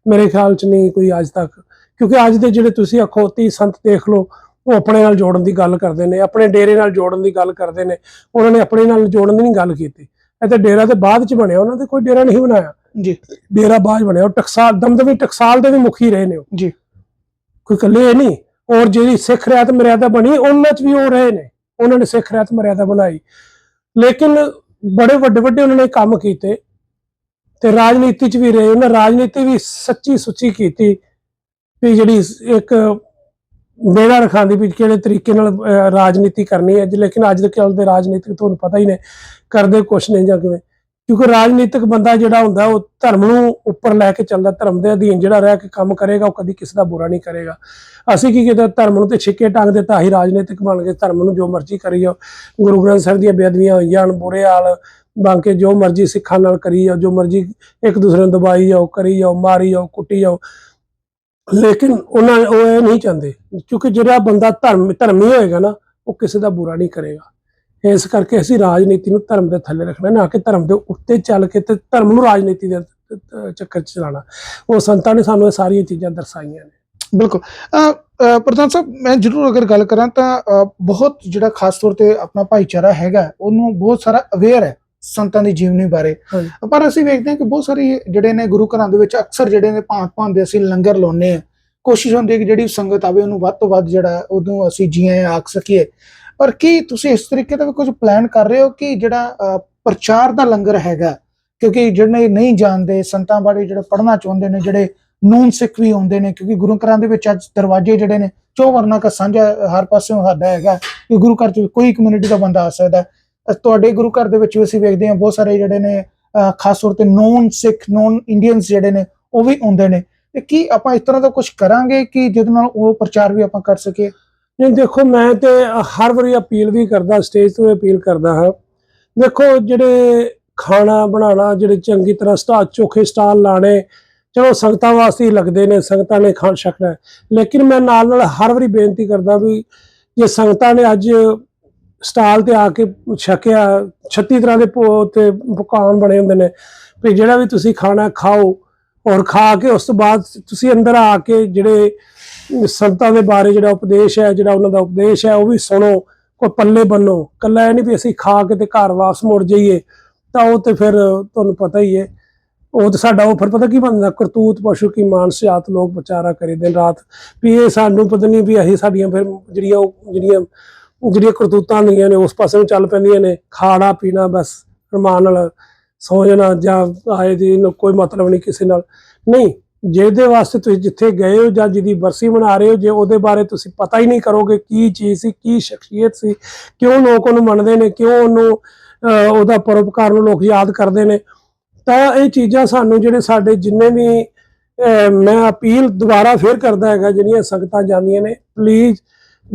ਮੇਰੇ ਖਿਆਲ 'ਚ ਨਹੀਂ ਕੋਈ ਅੱਜ ਤੱਕ। ਕਿਉਂਕਿ ਅੱਜ ਦੇ ਜਿਹੜੇ ਤੁਸੀਂ ਅਖੌਤੀ ਸੰਤ ਦੇਖ ਲਓ ਉਹ ਆਪਣੇ ਨਾਲ ਜੋੜਨ ਦੀ ਗੱਲ ਕਰਦੇ ਨੇ ਆਪਣੇ ਡੇਰੇ ਨਾਲ ਜੋੜਨ ਦੀ ਗੱਲ ਕਰਦੇ ਨੇ ਉਹਨਾਂ ਨੇ ਆਪਣੇ ਨਾਲ ਜੋੜਨ ਦੀ ਨਹੀਂ ਗੱਲ ਕੀਤੀ। ਇਹ ਤਾਂ ਡੇਰਾ ਤੇ ਬਾਅਦ ਚ ਬਣਿਆ ਉਹਨਾਂ ਦੇ ਕੋਈ ਡੇਰਾ ਨਹੀਂ ਬਣਾਇਆ। ਜੀ। ਡੇਰਾ ਬਾਅਦ ਬਣਿਆ ਉਹ ਟਕਸਾਲ ਦਮਦਮੀ ਟਕਸਾਲ ਦੇ ਵੀ ਮੁਖੀ ਰਹੇ ਨੇ ਉਹ। ਜੀ। ਕੋਈ ਇਕੱਲੇ ਇਹ ਨਹੀਂ ਔਰ ਜਿਹੜੀ ਸਿੱਖ ਰਿਆਤ ਮਰਿਆਦਾ ਬਣੀ ਉਹਨਾਂ 'ਚ ਵੀ ਉਹ ਰਹੇ ਨੇ। ਉਹਨਾਂ ਨੇ ਸਿੱਖ ਰਿਆਤ ਮਰਿਆਦਾ ਬਣਾਈ। ਲੇਕਿਨ ਬੜੇ ਵੱਡੇ ਵੱਡੇ ਉਹਨਾਂ ਨੇ ਕੰਮ ਕੀਤੇ ਤੇ ਰਾਜਨੀਤੀ 'ਚ ਵੀ ਰਹੇ ਉਹਨਾਂ ਰਾਜਨੀਤੀ ਵੀ ਸੱਚੀ ਸੁੱਚੀ ਕੀਤੀ ਵੀ ਜਿਹੜੀ ਇੱਕ ਬੇੜਾ ਰਖਾਂਦੀ ਵੀ ਕਿਹੜੇ ਤਰੀਕੇ ਨਾਲ ਰਾਜਨੀਤੀ ਕਰਨੀ ਹੈ ਜੀ, ਲੇਕਿਨ ਅੱਜ ਦੇ ਕੱਲ ਦੇ ਰਾਜਨੀਤਿਕ ਤੁਹਾਨੂੰ ਪਤਾ ਹੀ ਨੇ ਕਰਦੇ ਕੁਛ ਨਹੀਂ ਜਾਂ ਕਿਵੇਂ। ਕਿਉਂਕਿ ਰਾਜਨੀਤਿਕ ਬੰਦਾ ਜਿਹੜਾ ਹੁੰਦਾ ਉਹ ਧਰਮ ਨੂੰ ਉੱਪਰ ਲੈ ਕੇ ਚੱਲਦਾ ਧਰਮ ਦੇ ਅਧੀਨ ਜਿਹੜਾ ਰਹਿ ਕੇ ਕੰਮ ਕਰੇਗਾ ਉਹ ਕਦੀ ਕਿਸੇ ਦਾ ਬੁਰਾ ਨਹੀਂ ਕਰੇਗਾ। ਅਸੀਂ ਕੀ ਕੀਤਾ ਧਰਮ ਨੂੰ ਤੇ ਛਿੱਕੇ ਟੰਗ ਦਿੱਤਾ ਹੀ ਰਾਜਨੀਤਿਕ ਬਣ ਕੇ ਧਰਮ ਨੂੰ ਜੋ ਮਰਜ਼ੀ ਕਰੀ ਜਾਓ। ਗੁਰੂ ਗ੍ਰੰਥ ਸਾਹਿਬ ਦੀਆਂ ਬੇਅਦਬੀਆਂ ਹੋਈਆਂ ਹਨ ਬੁਰੇ ਹਾਲ ਬਾਂਕੇ ਜੋ ਮਰਜ਼ੀ ਸਿੱਖਾਂ ਨਾਲ ਕਰੀ ਜਾਓ ਜੋ ਮਰਜ਼ੀ ਇੱਕ ਦੂਸਰੇ ਨੂੰ ਦਬਾਈ ਜਾਓ ਕਰੀ ਜਾਓ ਮਾਰੀ ਜਾਓ ਕੁੱਟੀ ਜਾਓ। ਲੇਕਿਨ ਉਹਨਾਂ ਉਹ ਇਹ ਨਹੀਂ ਚਾਹੁੰਦੇ, ਕਿਉਂਕਿ ਜਿਹੜਾ ਬੰਦਾ ਧਰਮ, ਧਰਮੀ ਹੋਏਗਾ ਨਾ, ਉਹ ਕਿਸੇ ਦਾ ਬੁਰਾ ਨਹੀਂ ਕਰੇਗਾ। ਇਸ ਕਰਕੇ ਅਸੀਂ ਰਾਜਨੀਤੀ ਨੂੰ ਧਰਮ ਦੇ ਥੱਲੇ ਰੱਖਣਾ, ਨਾ ਕਿ ਧਰਮ ਦੇ ਉੱਤੇ ਚੱਲ ਕੇ ਤੇ ਧਰਮ ਨੂੰ ਰਾਜਨੀਤੀ ਦੇ ਚੱਕਰ ਚ ਚਲਾਉਣਾ ਉਹ ਸੰਤਾਂ ਨੇ ਸਾਨੂੰ ਇਹ ਸਾਰੀਆਂ ਚੀਜ਼ਾਂ ਦਰਸਾਈਆਂ ਨੇ। ਬਿਲਕੁਲ। ਪ੍ਰਧਾਨ ਸਾਹਿਬ, ਮੈਂ ਜ਼ਰੂਰ ਅਗਰ ਗੱਲ ਕਰਾਂ ਤਾਂ ਬਹੁਤ ਜਿਹੜਾ ਖਾਸ ਤੌਰ ਤੇ ਆਪਣਾ ਭਾਈਚਾਰਾ ਹੈਗਾ, ਉਹਨੂੰ ਬਹੁਤ ਸਾਰਾ ਅਵੇਅਰ ਹੈ। ਸੰਤਾਂ ਦੀ ਜੀਵਨੀ ਬਾਰੇ। ਪਰ ਅਸੀਂ ਵੇਖਦੇ ਹਾਂ ਕਿ ਬਹੁਤ ਸਾਰੇ ਜਿਹੜੇ ਨੇ ਗੁਰੂ ਘਰਾਂ ਦੇ ਵਿੱਚ ਅਕਸਰ ਜਿਹੜੇ ਨੇ ਭਾਂਤ ਭਾਂਤ ਦੇ ਅਸੀਂ ਲੰਗਰ ਲਾਉਂਦੇ ਆ ਕੋਸ਼ਿਸ਼ ਹੁੰਦੀ ਹੈ ਕਿ ਜਿਹੜੀ ਸੰਗਤ ਆਵੇ ਉਹਨੂੰ ਵੱਧ ਤੋਂ ਵੱਧ ਜਿਹੜਾ ਉਹਨੂੰ ਅਸੀਂ ਜੀਏ ਆਖ ਸਕੀਏ। ਪਰ ਕੀ ਤੁਸੀਂ ਇਸ ਤਰੀਕੇ ਦਾ ਵੀ ਕੁਝ ਪਲਾਨ ਕਰ ਰਹੇ ਹੋ ਕਿ ਜਿਹੜਾ ਪ੍ਰਚਾਰ ਦਾ ਲੰਗਰ ਹੈਗਾ? ਕਿਉਂਕਿ ਜਿਹੜੇ ਨਹੀਂ ਜਾਣਦੇ ਸੰਤਾਂ ਬਾਰੇ ਜਿਹੜਾ ਪੜ੍ਹਨਾ ਚਾਹੁੰਦੇ ਨੇ ਜਿਹੜੇ ਨੂਨ ਸਿੱਖ ਵੀ ਹੁੰਦੇ ਨੇ ਕਿਉਂਕਿ ਗੁਰੂ ਘਰਾਂ ਦੇ ਵਿੱਚ ਅੱਜ ਦਰਵਾਜ਼ੇ ਜਿਹੜੇ ਨੇ ਚੌ ਵਰਨਾ ਦਾ ਸਾਂਝਾ ਹਰ ਪਾਸਿਓਂ ਸਾਡਾ ਹੈਗਾ। ਕਿ ਗੁਰੂ ਘਰ ਚ ਕੋਈ ਕਮਿਊਨਿਟੀ ਦਾ ਬੰਦਾ ਆ ਸਕਦਾ। ਤੁਹਾਡੇ ਗੁਰੂ ਘਰ ਦੇ ਵਿੱਚ ਵੀ ਅਸੀਂ ਵੇਖਦੇ ਹਾਂ, ਬਹੁਤ ਸਾਰੇ ਜਿਹੜੇ ਨੇ ਖਾਸ ਤੌਰ ਤੇ ਨੋਨ ਸਿੱਖ ਨੋਨ ਇੰਡੀਅਨਸ ਜਿਹੜੇ ਨੇ, ਉਹ ਵੀ ਆਉਂਦੇ ਨੇ। ਤੇ ਕੀ ਆਪਾਂ ਇਸ ਤਰ੍ਹਾਂ ਦਾ ਕੁਝ ਕਰਾਂਗੇ ਕਿ ਜਿਹਦੇ ਨਾਲ ਉਹ ਪ੍ਰਚਾਰ ਵੀ ਆਪਾਂ ਕਰ ਸਕੀਏ? ਨਹੀਂ, ਦੇਖੋ, ਮੈਂ ਤੇ ਹਰ ਵਾਰੀ ਅਪੀਲ ਵੀ ਕਰਦਾ ਸਟੇਜ ਤੋਂ ਅਪੀਲ ਕਰਦਾ ਹਾਂ। ਦੇਖੋ, ਜਿਹੜੇ ਖਾਣਾ ਬਣਾਉਣਾ, ਜਿਹੜੇ ਚੰਗੀ ਤਰ੍ਹਾਂ ਸਟਾ, ਚੋਖੇ ਸਟਾਲ ਲਾਣੇ ਚਲੋ ਸੰਗਤਾਂ ਵਾਸਤੇ ਹੀ ਲੱਗਦੇ ਨੇ, ਸੰਗਤਾਂ ਨੇ ਖਾਣ ਛਕਣਾ। ਲੇਕਿਨ ਮੈਂ ਨਾਲ ਨਾਲ ਹਰ ਵਾਰੀ ਬੇਨਤੀ ਕਰਦਾ ਵੀ ਜੇ ਸੰਗਤਾਂ ਨੇ ਅੱਜ ਸਟਾਲ ਤੇ ਆ ਕੇ ਛਕਿਆ 36 ਤਰ੍ਹਾਂ ਦੇ ਤੇ ਪਕਵਾਨ ਬਣੇ ਹੁੰਦੇ ਨੇ। ਵੀ ਜਿਹੜਾ ਵੀ ਤੁਸੀਂ ਖਾਣਾ ਖਾਓ ਔਰ ਖਾ ਕੇ ਉਸ ਤੋਂ ਬਾਅਦ ਤੁਸੀਂ ਅੰਦਰ ਆ ਕੇ ਜਿਹੜੇ ਸੰਤਾਂ ਦੇ ਬਾਰੇ ਜਿਹੜਾ ਉਪਦੇਸ਼ ਹੈ, ਜਿਹੜਾ ਉਹਨਾਂ ਦਾ ਉਪਦੇਸ਼ ਹੈ, ਉਹ ਵੀ ਸੁਣੋ, ਕੋਈ ਪੱਲੇ ਬੰਨੋ। ਕੱਲਾ ਇਹ ਨਹੀਂ ਵੀ ਅਸੀਂ ਖਾ ਕੇ ਤੇ ਘਰ ਵਾਪਸ ਮੁੜ ਜਾਈਏ, ਤਾਂ ਉਹ ਤੇ ਫਿਰ ਤੁਹਾਨੂੰ ਪਤਾ ਹੀ ਹੈ। ਉਹ ਤੇ ਸਾਡਾ ਉਹ ਫਿਰ ਪਤਾ ਕੀ ਬਣਦਾ, ਕਰਤੂਤ ਪਸ਼ੂ ਕੀ ਮਾਨਸ ਲੋਕ ਵਿਚਾਰਾ ਕਰੇ ਦਿਨ ਰਾਤ। ਵੀ ਇਹ ਸਾਨੂੰ ਪਤਾ ਨਹੀਂ ਵੀ ਅਸੀਂ ਸਾਡੀਆਂ ਫਿਰ ਜਿਹੜੀਆਂ ਉਹ ਜਿਹੜੀਆਂ ਜਿਹੜੀਆਂ ਕਰਤੂਤਾਂ ਹੁੰਦੀਆਂ ਨੇ ਉਸ ਪਾਸੇ ਨੂੰ ਚੱਲ ਪੈਂਦੀਆਂ ਨੇ ਖਾਣਾ ਪੀਣਾ ਬਸ ਰਮਾਨ ਨਾਲ ਸੌ ਜਾਣਾ ਜਾਂ ਆਏ ਦੀ ਕੋਈ ਮਤਲਬ ਨਹੀਂ ਕਿਸੇ ਨਾਲ। ਨਹੀਂ ਜਿਹਦੇ ਵਾਸਤੇ ਤੁਸੀਂ ਜਿੱਥੇ ਗਏ ਹੋ ਜਾਂ ਜਿਹਦੀ ਬਰਸੀ ਮਨਾ ਰਹੇ ਹੋ ਜੇ ਉਹਦੇ ਬਾਰੇ ਤੁਸੀਂ ਪਤਾ ਹੀ ਨਹੀਂ ਕਰੋਗੇ ਕੀ ਚੀਜ਼ ਸੀ ਕੀ ਸ਼ਖਸੀਅਤ ਸੀ ਕਿਉਂ ਲੋਕ ਉਹਨੂੰ ਮੰਨਦੇ ਨੇ ਕਿਉਂ ਉਹਨੂੰ ਅਹ, ਉਹਦਾ ਪਰਉਪਕਾਰ ਨੂੰ ਲੋਕ ਯਾਦ ਕਰਦੇ ਨੇ ਤਾਂ ਇਹ ਚੀਜ਼ਾਂ ਸਾਨੂੰ ਜਿਹੜੇ ਸਾਡੇ ਜਿੰਨੇ ਵੀ ਅਹ, ਮੈਂ ਅਪੀਲ ਦੁਬਾਰਾ ਫੇਰ ਕਰਦਾ ਹੈਗਾ ਜਿਹੜੀਆਂ ਸੰਗਤਾਂ ਜਾਂਦੀਆਂ ਨੇ ਪਲੀਜ਼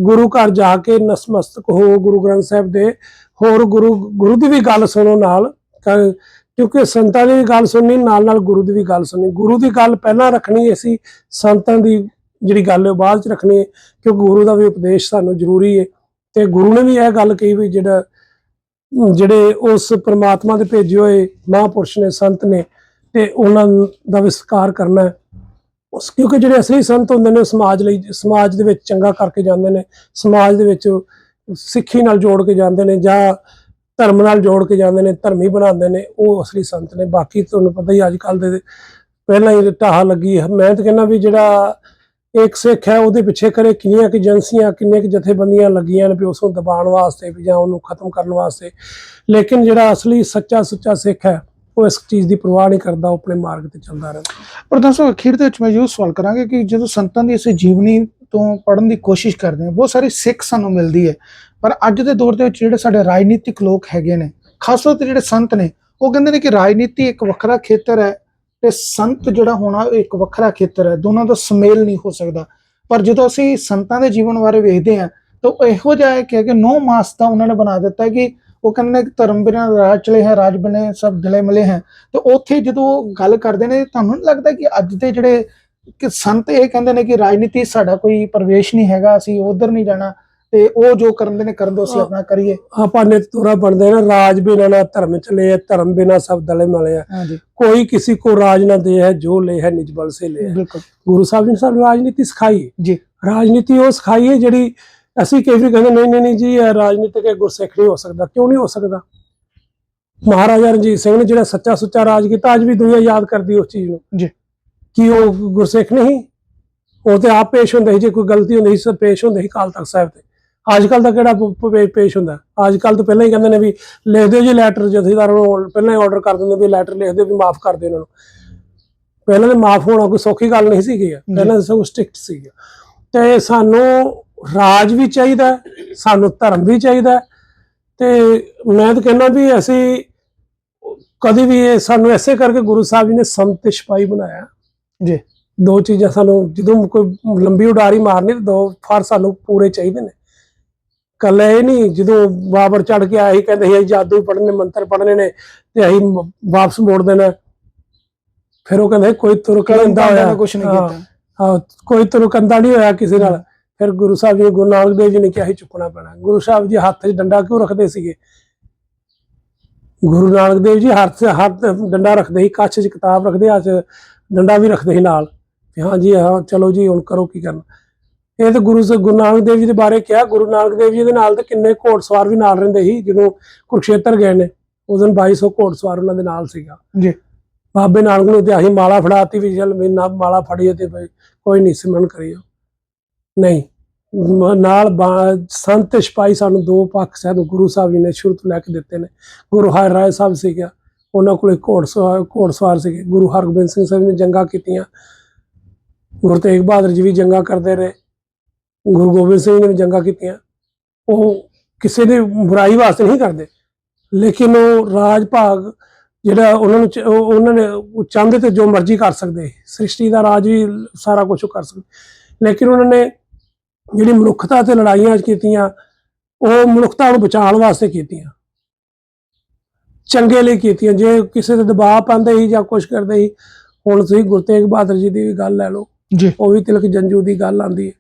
ਗੁਰੂ ਘਰ ਜਾ ਕੇ ਨਸਮਸਤਕ ਹੋ ਗੁਰੂ ਗ੍ਰੰਥ ਸਾਹਿਬ ਦੇ। ਹੋਰ ਗੁਰੂ ਗੁਰੂ ਦੀ ਵੀ ਗੱਲ ਸੁਣੋ ਨਾਲ। ਕ- ਕਿਉਂਕਿ ਸੰਤਾਂ ਦੀ ਵੀ ਗੱਲ ਸੁਣਨੀ ਨਾਲ ਨਾਲ ਗੁਰੂ ਦੀ ਵੀ ਗੱਲ ਸੁਣਨੀ। ਗੁਰੂ ਦੀ ਗੱਲ ਪਹਿਲਾਂ ਰੱਖਣੀ ਅਸੀਂ, ਸੰਤਾਂ ਦੀ ਜਿਹੜੀ ਗੱਲ ਹੈ ਉਹ ਬਾਅਦ ਚ ਰੱਖਣੀ ਹੈ। ਕਿਉਂਕਿ ਗੁਰੂ ਦਾ ਵੀ ਉਪਦੇਸ਼ ਸਾਨੂੰ ਜ਼ਰੂਰੀ ਹੈ। ਤੇ ਗੁਰੂ ਨੇ ਵੀ ਇਹ ਗੱਲ ਕਹੀ ਵੀ ਜਿਹੜਾ, ਜਿਹੜੇ ਉਸ ਪ੍ਰਮਾਤਮਾ ਦੇ ਭੇਜੇ ਹੋਏ ਮਹਾਂਪੁਰਸ਼ ਨੇ ਸੰਤ ਨੇ, ਤੇ ਉਹਨਾਂ ਦਾ ਵਿਸਕਾਰ ਕਰਨਾ ਹੈ। ਉਸ ਕਿਉਂਕਿ ਜਿਹੜੇ ਅਸਲੀ ਸੰਤ ਹੁੰਦੇ ਨੇ, ਉਹ ਸਮਾਜ ਲਈ, ਸਮਾਜ ਦੇ ਵਿੱਚ ਚੰਗਾ ਕਰਕੇ ਜਾਂਦੇ ਨੇ, ਸਮਾਜ ਦੇ ਵਿੱਚ ਸਿੱਖੀ ਨਾਲ ਜੋੜ ਕੇ ਜਾਂਦੇ ਨੇ ਜਾਂ ਧਰਮ ਨਾਲ ਜੋੜ ਕੇ ਜਾਂਦੇ ਨੇ, ਧਰਮੀ ਬਣਾਉਂਦੇ ਨੇ, ਉਹ ਅਸਲੀ ਸੰਤ ਨੇ। ਬਾਕੀ ਤੁਹਾਨੂੰ ਪਤਾ ਹੀ ਅੱਜ ਕੱਲ ਦੇ ਪਹਿਲਾਂ ਹੀ ਢਾਹ ਲੱਗੀ ਮੈਂ ਤਾਂ ਕਹਿੰਦਾ ਵੀ ਜਿਹੜਾ ਇੱਕ ਸਿੱਖ ਹੈ, ਉਹਦੇ ਪਿੱਛੇ ਕਰੇ ਕਿੰਨੀਆਂ ਕਿ ਏਜੰਸੀਆਂ, ਕਿੰਨੀਆਂ ਕਿ ਜਥੇਬੰਦੀਆਂ ਲੱਗੀਆਂ ਨੇ ਵੀ ਉਸ ਨੂੰ ਦਬਾਉਣ ਵਾਸਤੇ ਵੀ ਜਾਂ ਉਹਨੂੰ ਖਤਮ ਕਰਨ ਵਾਸਤੇ। ਲੇਕਿਨ ਜਿਹੜਾ ਅਸਲੀ ਸੱਚਾ ਸੁੱਚਾ ਸਿੱਖ ਹੈ ਉਹ ਇਸ ਚੀਜ਼ ਦੀ ਪਰਵਾਹ ਨਹੀਂ ਕਰਦਾ, ਉਹ ਆਪਣੇ ਮਾਰਗ ਤੇ ਚੱਲਦਾ ਰਹਿੰਦਾ। ਪਰ ਸਾਹਿਬ ਅਖੀਰ ਦੇ ਵਿੱਚ ਮੈਂ ਇਹ ਸਵਾਲ ਕਰਾਂਗਾ ਕਿ ਜਦੋਂ ਸੰਤਾਂ ਦੀ ਅਸੀਂ ਜੀਵਨੀ ਤੋਂ ਪੜ੍ਹਨ ਦੀ ਕੋਸ਼ਿਸ਼ ਕਰਦੇ ਹਾਂ, ਬਹੁਤ ਸਾਰੀ ਸਿੱਖ ਸਾਨੂੰ ਮਿਲਦੀ ਹੈ। ਪਰ ਅੱਜ ਦੇ ਦੌਰ ਦੇ ਵਿੱਚ ਜਿਹੜੇ ਸਾਡੇ ਰਾਜਨੀਤਿਕ ਲੋਕ ਹੈਗੇ ਨੇ, ਖਾਸ ਤੌਰ ਤੇ ਜਿਹੜੇ ਸੰਤ ਨੇ, ਉਹ ਕਹਿੰਦੇ ਨੇ ਕਿ ਰਾਜਨੀਤੀ ਇੱਕ ਵੱਖਰਾ ਖੇਤਰ ਹੈ ਤੇ ਸੰਤ ਜਿਹੜਾ ਹੋਣਾ ਉਹ ਇੱਕ ਵੱਖਰਾ ਖੇਤਰ ਹੈ, ਦੋਨਾਂ ਦਾ ਸੁਮੇਲ ਨਹੀਂ ਹੋ ਸਕਦਾ। ਪਰ ਜਦੋਂ ਅਸੀਂ ਸੰਤਾਂ ਦੇ ਜੀਵਨ ਬਾਰੇ ਵੇਖਦੇ ਹਾਂ, ਤਾਂ ਉਹ ਇਹੋ ਜਿਹਾ ਹੈ ਕਿ ਕਿ ਨੌ ਮਾਸ ਦਾ ਉਹਨਾਂ ਨੇ ਬਣਾ ਦਿੱਤਾ ਕਿ ਉਹ ਕਹਿੰਦੇ ਧਰਮ ਬਿਨਾਂ ਰਾਜ ਚਲੇ ਹੈ ਰਾਜ ਬਣੇ ਸਭ ਢਲੇ ਮਲੇ ਹੈ। ਤੇ ਉੱਥੇ ਜਦੋਂ ਗੱਲ ਕਰਦੇ ਨੇ ਤੁਹਾਨੂੰ ਨਹੀਂ ਲੱਗਦਾ ਕਿ ਅੱਜ ਦੇ ਜਿਹੜੇ ਕਿ ਸੰਤ ਇਹ ਕਹਿੰਦੇ ਨੇ ਕਿ ਰਾਜਨੀਤੀ ਸਾਡਾ ਕੋਈ ਪ੍ਰਵੇਸ਼ ਨਹੀਂ ਹੈਗਾ ਅਸੀਂ ਉਧਰ ਨਹੀਂ ਜਾਣਾ ਤੇ ਉਹ ਜੋ ਕਰਨ ਦੇ ਨੇ ਕਰਨ ਦੋ ਅਸੀਂ ਆਪਣਾ ਕਰੀਏ। ਆਪਾਂ ਨੇ ਤੋਰਾ ਬਣਦੇ ਨਾ ਰਾਜ ਬਿਨਾ ਨਾ ਧਰਮ ਚਲੇ ਹੈ ਧਰਮ ਬਿਨਾ ਸਭ ਦਲੇ ਮਲੇ ਹੈ। ਕੋਈ ਕਿਸੇ ਕੋ ਰਾਜ ਨਾ ਦੇ ਹੈ ਜੋ ਲੈ ਹੈ ਨਿਜਬਲ ਸੇ ਲੈ ਬਿਲਕੁਲ। ਗੁਰੂ ਸਾਹਿਬ ਨੇ ਸਾਨੂੰ ਰਾਜਨੀਤੀ ਸਿਖਾਈ। ਜੀ। ਰਾਜਨੀਤੀ ਉਹ ਸਿਖਾਈ ਹੈ ਜਿਹੜੀ ਅਸੀਂ ਕਈ ਵਾਰ ਕਹਿੰਦੇ ਨਹੀਂ ਨਹੀਂ ਨਹੀਂ ਜੀ ਇਹ ਰਾਜਨੀਤਿਕ ਇਹ ਗੁਰਸਿੱਖ ਨਹੀਂ ਹੋ ਸਕਦਾ। ਕਿਉਂ ਨਹੀਂ ਹੋ ਸਕਦਾ? ਮਹਾਰਾਜਾ ਰਣਜੀਤ ਸਿੰਘ ਨੇ ਜਿਹੜਾ ਸੱਚਾ ਸੁੱਚਾ ਰਾਜ ਕੀਤਾ ਅੱਜ ਵੀ ਦੁਨੀਆ ਯਾਦ ਕਰਦੀ ਉਸ ਚੀਜ਼ ਨੂੰ। ਜੀ। ਕੀ ਉਹ ਗੁਰਸਿੱਖ ਨਹੀਂ ਉਹ ਤੇ ਆਪ ਪੇਸ਼ ਹੁੰਦੇ ਸੀ ਜੇ ਕੋਈ ਗਲਤੀ ਹੁੰਦੀ ਸੀ ਪੇਸ਼ ਹੁੰਦੇ ਸੀ ਕਾਲ ਤਖਤ ਸਾਹਿਬ ਤੇ। ਅੱਜ ਕੱਲ ਦਾ ਕਿਹੜਾ ਪੇਸ਼ ਹੁੰਦਾ? ਅੱਜ ਕੱਲ ਤਾਂ ਪਹਿਲਾਂ ਹੀ ਕਹਿੰਦੇ ਨੇ ਵੀ ਲਿਖ ਦਿਓ ਜੀ ਲੈਟਰ ਜਥੇਦਾਰ ਨੂੰ ਪਹਿਲਾਂ ਹੀ ਆਰਡਰ ਕਰ ਦਿੰਦੇ ਵੀ ਲੈਟਰ ਲਿਖ ਦਿਓ ਵੀ ਮਾਫ ਕਰ ਦਿਓ ਇਹਨਾਂ ਨੂੰ। ਪਹਿਲਾਂ ਤੇ ਮਾਫ ਹੋਣਾ ਕੋਈ ਸੌਖੀ ਗੱਲ ਨਹੀਂ ਸੀਗੀ। ਪਹਿਲਾਂ ਸਭ ਸਟ੍ਰਿਕਟ ਸੀਗਾ। ਤੇ ਸਾਨੂੰ ਰਾਜ ਵੀ ਚਾਹੀਦਾ ਸਾਨੂੰ ਧਰਮ ਵੀ ਚਾਹੀਦਾ ਤੇ ਮੈਂ ਤਾਂ ਕਹਿੰਦਾ ਵੀ ਅਸੀਂ ਕਦੀ ਵੀ ਇਹ ਸਾਨੂੰ ਐਸੇ ਕਰਕੇ ਗੁਰੂ ਸਾਹਿਬ ਜੀ ਨੇ ਸੰਤ ਤੇ ਸਿਪਾਹੀ ਬਣਾਇਆ। ਜੀ। ਦੋ ਚੀਜ਼ਾਂ ਸਾਨੂੰ ਜਦੋਂ ਕੋਈ ਲੰਬੀ ਉਡਾਰੀ ਮਾਰਨੀ ਤੇ ਦੋ ਫਰ ਸਾਨੂੰ ਪੂਰੇ ਚਾਹੀਦੇ ਨੇ। ਕੱਲ ਇਹ ਨਹੀਂ ਜਦੋਂ ਬਾਬਰ ਚੜ ਕੇ ਆਇਆ ਸੀ ਕਹਿੰਦੇ ਸੀ ਜਾਦੂ ਪੜ੍ਹਨੇ ਮੰਤਰ ਪੜ੍ਹਨੇ ਨੇ ਤੇ ਅਸੀਂ ਵਾਪਸ ਮੋੜ ਦੇਣਾ। ਫਿਰ ਉਹ ਕਹਿੰਦੇ ਕੋਈ ਤੁਰ ਕੇ ਕਲਮ ਲੈਂਦਾ ਦਾ ਹੋਇਆ। ਕੁਝ ਨਹੀਂ। ਕੀਤਾ। ਹਾਂ, ਕੋਈ ਤਰਕੰਦਾ ਨਹੀਂ ਹੋਇਆ ਕਿਸੇ ਨਾਲ। ਫਿਰ ਗੁਰੂ ਸਾਹਿਬ ਜੀ ਗੁਰੂ ਨਾਨਕ ਦੇਵ ਜੀ ਨੇ ਕਿਹਾ ਹੀ ਚੁੱਕਣਾ ਪੈਣਾ। ਗੁਰੂ ਸਾਹਿਬ ਜੀ ਹੱਥ 'ਚ ਡੰਡਾ ਕਿਉਂ ਰੱਖਦੇ ਸੀਗੇ? ਗੁਰੂ ਨਾਨਕ ਦੇਵ ਜੀ ਹੱਥ 'ਚ ਹੱਥ ਡੰਡਾ ਰੱਖਦੇ ਸੀ ਕੱਛ 'ਚ ਕਿਤਾਬ ਰੱਖਦੇ ਹੱਥ ਡੰਡਾ ਵੀ ਰੱਖਦੇ ਸੀ ਨਾਲ। ਤੇ ਹਾਂ ਜੀ ਹਾਂ ਚਲੋ ਜੀ ਹੁਣ ਕਰੋ ਕੀ ਕਰਨਾ। ਇਹ ਤਾਂ ਗੁਰੂ ਸ- ਗੁਰੂ ਨਾਨਕ ਦੇਵ ਜੀ ਦੇ ਬਾਰੇ ਕਿਹਾ। ਗੁਰੂ ਨਾਨਕ ਦੇਵ ਜੀ ਦੇ ਨਾਲ ਤਾਂ ਕਿੰਨੇ ਘੋੜਸਵਾਰ ਵੀ ਨਾਲ ਰਹਿੰਦੇ ਸੀ ਜਦੋਂ ਕੁਰਕਸ਼ੇਤਰ ਗਏ ਨੇ। ਉਸ ਦਿਨ 2200 ਘੋੜਸਵਾਰ ਉਹਨਾਂ ਦੇ ਨਾਲ ਸੀਗਾ। ਜੀ। ਬਾਬੇ ਨਾਨਕ ਨੂੰ ਤੇ ਆਹੀ ਮਾਲਾ ਫੜਾਤੀ ਵੀ ਵੀ ਨਾ ਮਾਲਾ ਫੜੀਏ ਤੇ ਕੋਈ ਨਹੀਂ ਸਿਮਰਨ ਕਰਿਓ। ਨਹੀਂ। ਮ- ਨਾਲ ਬਾ- ਸੰਤ ਤੇ ਸਾਨੂੰ ਦੋ ਪੱਖ ਸਾਨੂੰ, ਗੁਰੂ ਸਾਹਿਬ ਜੀ ਨੇ ਸ਼ੁਰੂ ਤੋਂ ਲੈ ਕੇ ਦਿੱਤੇ ਨੇ। ਗੁਰੂ ਹਰਿ ਰਾਏ ਸਾਹਿਬ ਸੀਗਾ, ਉਹਨਾਂ ਕੋਲੇ ਘੋੜਸਵਾਰ ਘੋੜਸਵਾਰ ਸੀਗੇ। ਗੁਰੂ ਹਰਗੋਬਿੰਦ ਸਿੰਘ ਸਾਹਿਬ ਨੇ ਜੰਗਾਂ ਕੀਤੀਆਂ। ਗੁਰੂ ਤੇਗ ਬਹਾਦਰ ਜੀ ਵੀ ਜੰਗਾਂ ਕਰਦੇ ਰਹੇ। ਗੁਰੂ ਗੋਬਿੰਦ ਸਿੰਘ ਨੇ ਵੀ ਜੰਗਾਂ ਕੀਤੀਆਂ। ਉਹ ਕਿਸੇ ਦੀ ਬੁਰਾਈ ਵਾਸਤੇ ਨਹੀਂ ਕਰਦੇ। ਲੇਕਿਨ ਉਹ ਰਾਜ ਭਾਗ ਜਿਹੜਾ ਉਹਨਾਂ ਨੂੰ ਉਹਨਾਂ ਨੇ ਉਹ ਚਾਹੁੰਦੇ ਤੇ ਜੋ ਮਰਜ਼ੀ ਕਰ ਸਕਦੇ। ਸ੍ਰਿਸ਼ਟੀ ਦਾ ਰਾਜ ਵੀ ਸਾਰਾ ਕੁਝ ਕਰ ਸਕਦੇ। ਲੇਕਿਨ ਉਹਨਾਂ ਨੇ ਜਿਹੜੀ ਮਨੁੱਖਤਾ ਤੇ ਲੜਾਈਆਂ ਕੀਤੀਆਂ ਉਹ ਮਨੁੱਖਤਾ ਨੂੰ ਬਚਾਉਣ ਵਾਸਤੇ ਕੀਤੀਆਂ। ਚੰਗੇ ਲਈ ਕੀਤੀਆਂ। ਜੇ ਕਿਸੇ ਤੇ ਦਬਾਅ ਪਾਉਂਦੇ ਸੀ ਜਾਂ ਕੁਝ ਕਰਦੇ ਸੀ ਹੁਣ ਤੁਸੀਂ ਗੁਰੂ ਤੇਗ ਬਹਾਦਰ ਜੀ ਦੀ ਵੀ ਗੱਲ ਲੈ ਲਓ। ਜੀ। ਉਹ ਵੀ ਤਿਲਕ ਜੰਜੂ ਦੀ ਗੱਲ ਆਂਦੀ ਹੈ।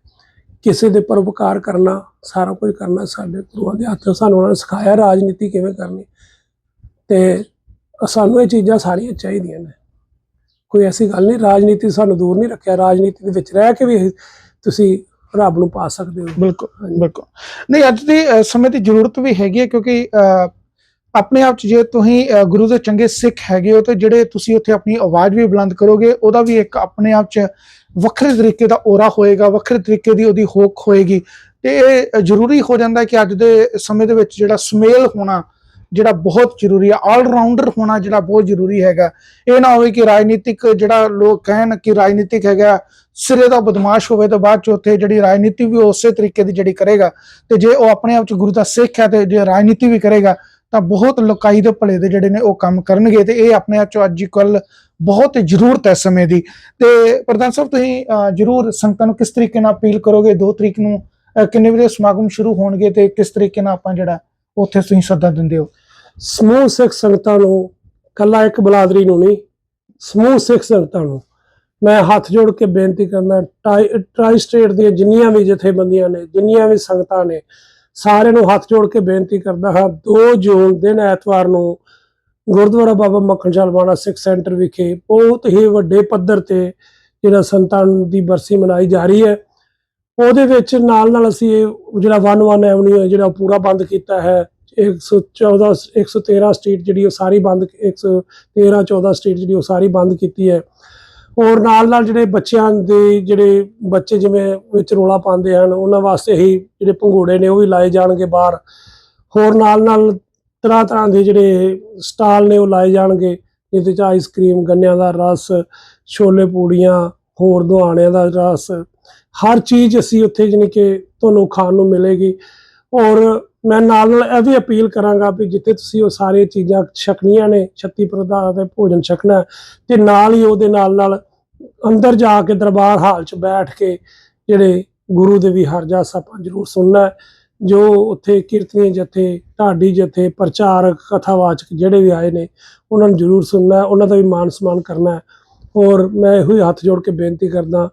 ਕਿਸੇ ਦੇ ਪਰਉਪਕਾਰ ਕਰਨਾ ਸਾਰਾ ਕੁਝ ਕਰਨਾ ਸਾਡੇ ਗੁਰੂਆਂ ਦੇ ਹੱਥ। ਸਾਨੂੰ ਉਹਨਾਂ ਨੇ ਸਿਖਾਇਆ ਰਾਜਨੀਤੀ ਕਿਵੇਂ ਕਰਨੀ। ਤੇ ਸਾਨੂੰ ਇਹ ਚੀਜ਼ਾਂ ਸਾਰੀਆਂ ਚਾਹੀਦੀਆਂ ਨੇ। ਕੋਈ ਐਸੀ ਗੱਲ ਨਹੀਂ ਰਾਜਨੀਤੀ ਸਾਨੂੰ ਦੂਰ ਨਹੀਂ ਰੱਖਿਆ। ਰਾਜਨੀਤੀ ਦੇ ਵਿੱਚ ਰਹਿ ਕੇ ਵੀ ਤੁਸੀਂ ਰੱਬ ਨੂੰ ਪਾ ਸਕਦੇ ਹੋ। ਬਿਲਕੁਲ। ਬਿਲਕੁਲ। ਨਹੀਂ ਅੱਜ ਦੇ ਸਮੇਂ ਦੀ ਜ਼ਰੂਰਤ ਵੀ ਹੈਗੀ ਹੈ ਕਿਉਂਕਿ ਆਪਣੇ ਆਪ ਚ ਜੇ ਤੁਸੀਂ ਗੁਰੂ ਦੇ ਚੰਗੇ ਸਿੱਖ ਹੈਗੇ ਹੋ ਤੇ ਜਿਹੜੇ ਤੁਸੀਂ ਉੱਥੇ ਆਪਣੀ ਆਵਾਜ਼ ਵੀ ਬੁਲੰਦ ਕਰੋਗੇ ਉਹਦਾ ਵੀ ਇੱਕ ਆਪਣੇ ਆਪ ਚ ਵੱਖਰੇ ਤਰੀਕੇ ਦਾ ਔਰਾ ਹੋਏਗਾ ਵੱਖਰੇ ਤਰੀਕੇ ਦੀ ਉਹਦੀ ਹੋਕ ਹੋਏਗੀ। ਤੇ ਇਹ ਜ਼ਰੂਰੀ ਹੋ ਜਾਂਦਾ ਕਿ ਅੱਜ ਦੇ ਸਮੇਂ ਦੇ ਵਿੱਚ ਜਿਹੜਾ ਸਮੇਲ ਹੋਣਾ ਜਿਹੜਾ ਬਹੁਤ ਜ਼ਰੂਰੀ ਹੈ ਆਲ ਰਾਊਂਡਰ ਹੋਣਾ ਜਿਹੜਾ ਬਹੁਤ ਜ਼ਰੂਰੀ ਹੈਗਾ। ਇਹ ਨਾ ਹੋਵੇ ਕਿ ਰਾਜਨੀਤਿਕ ਜਿਹੜਾ ਲੋਕ ਕਹਿਣ ਕਿ ਰਾਜਨੀਤਿਕ ਹੈਗਾ ਸਿਰੇ ਦਾ ਬਦਮਾਸ਼ ਹੋਵੇ ਤਾਂ ਬਾਅਦ ਚ ਉੱਥੇ ਜਿਹੜੀ ਰਾਜਨੀਤੀ ਵੀ ਉਸੇ ਤਰੀਕੇ ਦੀ ਜਿਹੜੀ ਕਰੇਗਾ ਤੇ ਜੇ ਉਹ ਆਪਣੇ ਆਪ ਚ ਗੁਰੂ ਦਾ ਸਿੱਖ ਹੈ ਤੇ ਜੇ ਰਾਜਨੀਤੀ ਵੀ ਕਰੇਗਾ ਤਾਂ ਬਹੁਤ ਲੋਕਾਈ ਦੇ ਭਲੇ ਦੇ ਜਿਹੜੇ ਨੇ ਉਹ ਕੰਮ ਕਰਨਗੇ ਤੇ ਇਹ ਆਪਣੇ ਆਪ ਚ ਅੱਜ ਕੱਲ ਬਹੁਤ ਜ਼ਰੂਰਤ ਹੈ ਸਮੇਂ ਦੀ। ਤੇ ਪ੍ਰਧਾਨ ਸਾਹਿਬ, ਤੁਸੀਂ ਜ਼ਰੂਰ ਸੰਗਤਾਂ ਨੂੰ ਕਿਸ ਤਰੀਕੇ ਨਾਲ ਅਪੀਲ ਕਰੋਗੇ? 2 ਤਰੀਕ ਨੂੰ ਕਿੰਨੇ ਵਜੇ ਸਮਾਗਮ ਸ਼ੁਰੂ ਹੋਣਗੇ ਤੇ ਕਿਸ ਤਰੀਕੇ ਨਾਲ ਆਪਾਂ ਜਿਹੜਾ ਉੱਥੇ ਤੁਸੀਂ ਸੱਦਾ ਦਿੰਦੇ ਹੋ? ਸਮੂਹ ਸਿੱਖ ਸੰਗਤਾਂ ਨੂੰ ਕੱਲਾ ਇੱਕ ਬਲਾਦਰੀ ਨੂੰ ਨਹੀਂ, ਸਮੂਹ ਸਿੱਖ ਸੰਗਤਾਂ ਨੂੰ। ਮੈਂ ਹੱਥ ਜੋੜ ਕੇ ਬੇਨਤੀ ਕਰਦਾ ਟਾਈ ਟਰਾਈ ਸਟੇਟ ਦੀਆਂ ਜਿੰਨੀਆਂ ਵੀ ਜਥੇਬੰਦੀਆਂ ਨੇ, ਜਿੰਨੀਆਂ ਵੀ ਸੰਗਤਾਂ ਨੇ, ਸਾਰਿਆਂ ਨੂੰ ਹੱਥ ਜੋੜ ਕੇ ਬੇਨਤੀ ਕਰਦਾ ਹਾਂ 2 ਜੂਨ ਦਿਨ ਐਤਵਾਰ ਨੂੰ ਗੁਰਦੁਆਰਾ ਬਾਬਾ ਮੱਖਣ ਸ਼ਾਹ ਸਿੱਖ ਸੈਂਟਰ ਵਿਖੇ ਬਹੁਤ ਹੀ ਵੱਡੇ ਪੱਧਰ ਤੇ ਜਿਹੜਾ ਸੰਤਾਂ ਦੀ ਬਰਸੀ ਮਨਾਈ ਜਾ ਰਹੀ ਹੈ। ਉਹਦੇ ਵਿੱਚ ਨਾਲ ਨਾਲ ਅਸੀਂ ਇਹ ਜਿਹੜਾ ਵਨ ਵਨ ਐਵਨਿਊ ਹੈ, ਜਿਹੜਾ ਉਹ ਪੂਰਾ ਬੰਦ ਕੀਤਾ ਹੈ। 114 113 ਸਟਰੀਟ ਜਿਹੜੀ ਉਹ ਸਾਰੀ ਬੰਦ 113 14 ਸਟਰੀਟ ਜਿਹੜੀ ਉਹ ਸਾਰੀ ਬੰਦ ਕੀਤੀ ਹੈ। ਹੋਰ ਨਾਲ ਨਾਲ ਜਿਹੜੇ ਬੱਚਿਆਂ ਦੇ ਜਿਹੜੇ ਬੱਚੇ ਜਿਵੇਂ ਵਿੱਚ ਰੋਲਾ ਪਾਉਂਦੇ ਹਨ, ਉਹਨਾਂ ਵਾਸਤੇ ਹੀ ਜਿਹੜੇ ਪੰਘੂੜੇ ਨੇ ਉਹ ਵੀ ਲਾਏ ਜਾਣਗੇ ਬਾਹਰ। ਹੋਰ ਨਾਲ ਨਾਲ ਤਰ੍ਹਾਂ ਤਰ੍ਹਾਂ ਦੇ ਜਿਹੜੇ ਸਟਾਲ ਨੇ ਉਹ ਲਾਏ ਜਾਣਗੇ, ਜਿਹਦੇ ਚ ਆਈਸਕ੍ਰੀਮ ਗੰਨਿਆਂ ਦਾ ਰਸ, ਛੋਲੇ ਪੂੜੀਆਂ, ਹੋਰ ਦੁਆਣਿਆਂ ਦਾ ਰਸ। ਹਰ ਚੀਜ਼ ਅਸੀਂ ਉੱਥੇ ਜਾਣੀ ਕਿ ਤੁਹਾਨੂੰ ਖਾਣ ਨੂੰ ਮਿਲੇਗੀ। ਔਰ ਮੈਂ ਨਾਲ ਨਾਲ ਇਹ ਵੀ ਅਪੀਲ ਕਰਾਂਗਾ ਵੀ ਜਿੱਥੇ ਤੁਸੀਂ ਉਹ ਸਾਰੇ ਚੀਜ਼ਾਂ ਛਕਣੀਆਂ ਨੇ 36 ਪ੍ਰਦਾ ਦੇ ਭੋਜਨ ਛਕਣਾ ਹੈ, ਤੇ ਨਾਲ ਹੀ ਉਹਦੇ ਨਾਲ ਨਾਲ ਅੰਦਰ ਜਾ ਕੇ ਦਰਬਾਰ ਹਾਲ 'ਚ ਬੈਠ ਕੇ ਜਿਹੜੇ ਗੁਰੂ ਦੇ ਵੀ ਹਰ ਜਸ ਆਪਾਂ ਜ਼ਰੂਰ ਸੁਣਨਾ ਜੋ ਉੱਥੇ ਕੀਰਤਨੀ ਜਥੇ ਢਾਡੀ ਜਥੇ ਪ੍ਰਚਾਰਕ ਕਥਾਵਾਚਕ ਜਿਹੜੇ ਵੀ ਆਏ ਨੇ ਉਹਨਾਂ ਨੂੰ ਜ਼ਰੂਰ ਸੁਣਨਾ ਉਹਨਾਂ ਦਾ ਵੀ ਮਾਨ ਸਨਮਾਨ ਕਰਨਾ ਹੈ। ਔਰ ਮੈਂ ਇਹੋ ਹੀ ਹੱਥ ਜੋੜ ਕੇ ਬੇਨਤੀ ਕਰਦਾ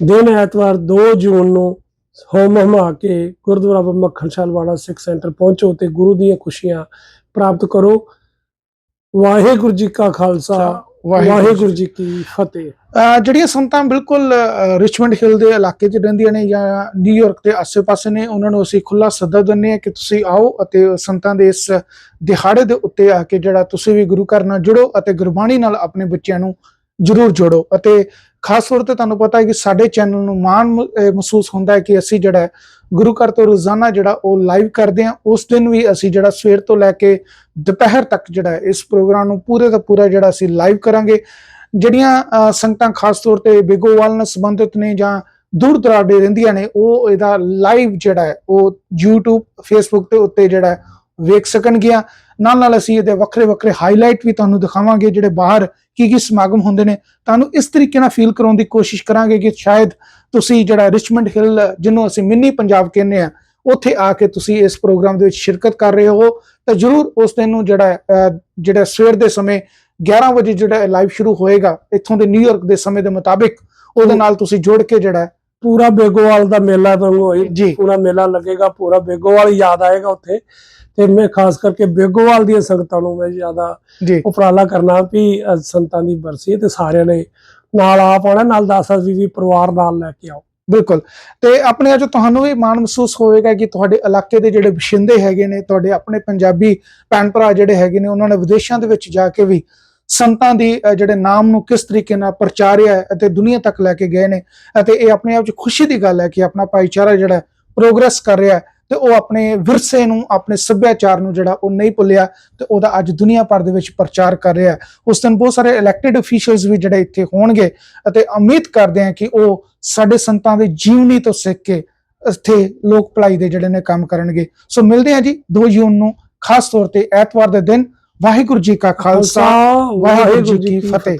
ਦਿਨ ਐਤਵਾਰ 2 ਜੂਨ ਨੂੰ ਹੋਮ ਹਮਾ ਕੇ ਗੁਰਦੁਆਰਾ ਮੱਖਣ ਸ਼ਾਹ ਵਾਲਾ ਸਿੱਖ ਸੈਂਟਰ ਪਹੁੰਚੋ ਤੇ ਗੁਰੂ ਦੀਆਂ ਖੁਸ਼ੀਆਂ ਪ੍ਰਾਪਤ ਕਰੋ। ਵਾਹਿਗੁਰੂ ਜੀ ਕਾ ਖਾਲਸਾ ਵਾਹਿਗੁਰੂ ਜੀ ਕੀ ਫਤਿਹ। ਜਿਹੜੀਆਂ ਸੰਗਤਾਂ ਬਿਲਕੁਲ ਰਿਚਮੰਡ ਹਿੱਲ ਦੇ ਇਲਾਕੇ 'ਚ ਰਹਿੰਦੀਆਂ ਨੇ ਜਾਂ ਨਿਊਯਾਰਕ ਦੇ ਆਸ-ਪਾਸੇ ਨੇ ਉਹਨਾਂ ਨੂੰ ਅਸੀਂ ਖੁੱਲਾ ਸੱਦਾ ਦਿੰਦੇ ਹਾਂ ਕਿ ਤੁਸੀਂ ਆਓ ਅਤੇ ਸੰਤਾਂ ਦੇ ਇਸ ਦਿਹਾੜੇ ਦੇ ਉੱਤੇ ਆ ਕੇ ਜਿਹੜਾ ਤੁਸੀਂ ਵੀ ਗੁਰੂ ਘਰ ਨਾਲ ਜੁੜੋ ਅਤੇ ਗੁਰਬਾਣੀ ਨਾਲ ਆਪਣੇ ਬੱਚਿਆਂ ਨੂੰ ਜ਼ਰੂਰ ਜੋੜੋ ਅਤੇ ਖਾਸ ਤੌਰ ਤੇ ਤੁਹਾਨੂੰ ਪਤਾ ਹੈ ਕਿ ਸਾਡੇ ਚੈਨਲ ਨੂੰ ਮਾਣ ਮਹਿਸੂਸ ਹੁੰਦਾ ਹੈ ਕਿ ਅਸੀਂ ਜਿਹੜਾ ਗੁਰੂ ਘਰ ਤੋਂ ਰੋਜ਼ਾਨਾ ਜਿਹੜਾ ਉਹ ਲਾਈਵ ਕਰਦੇ ਹਾਂ, ਉਸ ਦਿਨ ਵੀ ਅਸੀਂ ਜਿਹੜਾ ਸਵੇਰ ਤੋਂ ਲੈ ਕੇ ਦੁਪਹਿਰ ਤੱਕ ਜਿਹੜਾ ਇਸ ਪ੍ਰੋਗਰਾਮ ਨੂੰ ਪੂਰੇ ਦਾ ਪੂਰਾ ਜਿਹੜਾ ਅਸੀਂ ਲਾਈਵ ਕਰਾਂਗੇ। ਜਿਹੜੀਆਂ ਸੰਗਤਾਂ ਖਾਸ ਤੌਰ ਤੇ ਬਿਗੋਵਾਲ ਨਾਲ ਸੰਬੰਧਿਤ ਨੇ ਜਾਂ ਦੂਰ ਦਰਾਡੇ ਰਹਿੰਦੀਆਂ ਨੇ, ਉਹ ਇਹਦਾ ਲਾਈਵ ਜਿਹੜਾ ਹੈ, ਉਹ YouTube, Facebook ਤੇ ਉੱਤੇ ਜਿਹੜਾ ਵੇਖ ਸਕਣਗੀਆਂ। ਨਾਲ ਨਾਲ ਅਸੀਂ ਇਹਦੇ ਵੱਖਰੇ ਵੱਖਰੇ ਹਾਈਲਾਈਟ ਵੀ ਤੁਹਾਨੂੰ ਦਿਖਾਵਾਂਗੇ ਜਿਹੜੇ ਬਾਹਰ ਕੀ ਕੀ ਸਮਾਗਮ ਹੁੰਦੇ ਨੇ। ਤੁਹਾਨੂੰ ਇਸ ਤਰੀਕੇ ਨਾਲ ਫੀਲ ਕਰਾਉਣ ਦੀ ਕੋਸ਼ਿਸ਼ ਕਰਾਂਗੇ ਕਿ ਸ਼ਾਇਦ ਤੁਸੀਂ ਜਿਹੜਾ ਰਿਚਮੰਡ ਹਿੱਲ ਜਿਹਨੂੰ ਅਸੀਂ ਮਿੰਨੀ ਪੰਜਾਬ ਕਹਿੰਦੇ ਆ ਉੱਥੇ ਆ ਕੇ ਤੁਸੀਂ ਇਸ ਪ੍ਰੋਗਰਾਮ ਦੇ ਵਿੱਚ ਸ਼ਿਰਕਤ ਕਰ ਰਹੇ ਹੋ। ਤਾਂ ਜਰੂਰ ਉਸ ਦਿਨ ਨੂੰ ਜਿਹੜਾ ਜਿਹੜਾ ਸਵੇਰ ਦੇ ਸਮੇਂ 11 ਵਜੇ ਜਿਹੜਾ ਲਾਈਵ ਸ਼ੁਰੂ ਹੋਏਗਾ ਇੱਥੋਂ ਦੇ ਨਿਊਯਾਰਕ ਦੇ ਸਮੇਂ ਦੇ ਮੁਤਾਬਿਕ ਉਹਦੇ ਨਾਲ ਤੁਸੀਂ ਜੋੜ ਕੇ ਜਿਹੜਾ ਪੂਰਾ ਬੇਗੋਵਾਲ ਦਾ ਮੇਲਾ ਵਾਂਗੂ ਹੋਈ ਜੀ। ਪੂਰਾ ਮੇਲਾ ਲੱਗੇਗਾ ਪੂਰਾ ਬੇਗੋਵਾਲ ਯਾਦ ਆਏਗਾ ਉੱਥੇ। ਤੇ ਮੈਂ ਖਾਸ ਕਰਕੇ ਬੇਗੋਵਾਲ ਦੀਆਂ ਸੰਗਤਾਂ ਨੂੰ ਮੈਂ ਜ਼ਿਆਦਾ ਉਪਰਾਲਾ ਕਰਨਾ ਵੀ ਸੰਤਾਂ ਦੀ ਬਰਸੀ ਤੇ ਸਾਰਿਆਂ ਨੇ ਨਾਲ ਆਪ ਆਉਣਾ ਨਾਲ ਦਾਸਾ ਜੀ ਵੀ ਪਰਿਵਾਰ ਨਾਲ ਲੈ ਕੇ ਆਓ। ਬਿਲਕੁਲ। ਤੇ ਆਪਣੇ ਅੱਜ ਤੁਹਾਨੂੰ ਵੀ ਮਾਣ ਮਹਿਸੂਸ ਹੋਵੇਗਾ ਕਿ ਤੁਹਾਡੇ ਇਲਾਕੇ ਦੇ ਜਿਹੜੇ ਵਸਿੰਦੇ ਹੈਗੇ ਨੇ ਤੁਹਾਡੇ ਆਪਣੇ ਪੰਜਾਬੀ ਭੈਣ ਭਰਾ ਜਿਹੜੇ ਹੈਗੇ ਨੇ ਉਹਨਾਂ ਨੇ ਵਿਦੇਸ਼ਾਂ ਦੇ ਵਿੱਚ ਜਾ ਕੇ ਵੀ ਸੰਤਾਂ ਦੀ ਜਿਹੜੇ ਨਾਮ ਨੂੰ ਕਿਸ ਤਰੀਕੇ ਨਾਲ ਪ੍ਰਚਾਰਿਆ ਅਤੇ ਦੁਨੀਆ ਤੱਕ ਲੈ ਕੇ ਗਏ ਨੇ ਅਤੇ ਇਹ ਆਪਣੇ ਆਪ 'ਚ ਖੁਸ਼ੀ ਦੀ ਗੱਲ ਹੈ ਕਿ ਆਪਣਾ ਭਾਈਚਾਰਾ ਜਿਹੜਾ ਪ੍ਰੋਗਰੈਸ ਕਰ ਰਿਹਾ ਹੈ। ਤੇ ਉਹ ਆਪਣੇ ਵਿਰਸੇ ਨੂੰ ਆਪਣੇ ਸੱਭਿਆਚਾਰ ਨੂੰ ਜਿਹੜਾ ਉਹ ਨਹੀਂ ਭੁੱਲਿਆ ਤੇ ਉਹਦਾ ਅੱਜ ਦੁਨੀਆ ਭਰ ਦੇ ਵਿੱਚ ਪ੍ਰਚਾਰ ਕਰ ਰਿਹਾ ਉਸ ਦਿਨ ਬਹੁਤ ਸਾਰੇ ਇਲੈਕਟਿਡ ਅਫੀਸ਼ੀਅਲਸ ਵੀ ਜਿਹੜੇ ਇੱਥੇ ਹੋਣਗੇ ਅਤੇ ਉਮੀਦ ਕਰਦੇ ਹਾਂ ਕਿ ਉਹ ਸਾਡੇ ਸੰਤਾਂ ਦੇ ਜੀਵਨੀ ਤੋਂ ਸਿੱਖ ਕੇ ਇੱਥੇ ਲੋਕ ਭਲਾਈ ਦੇ ਜਿਹੜੇ ਨੇ ਕੰਮ ਕਰਨਗੇ। ਸੋ ਮਿਲਦੇ ਹਾਂ ਜੀ 2 ਜੂਨ ਨੂੰ ਖਾਸ ਤੌਰ ਤੇ ਐਤਵਾਰ ਦੇ ਦਿਨ। ਵਾਹਿਗੁਰੂ ਜੀ ਕਾ ਖਾਲਸਾ ਵਾਹਿਗੁਰੂ ਜੀ ਕੀ ਫਤਿਹ।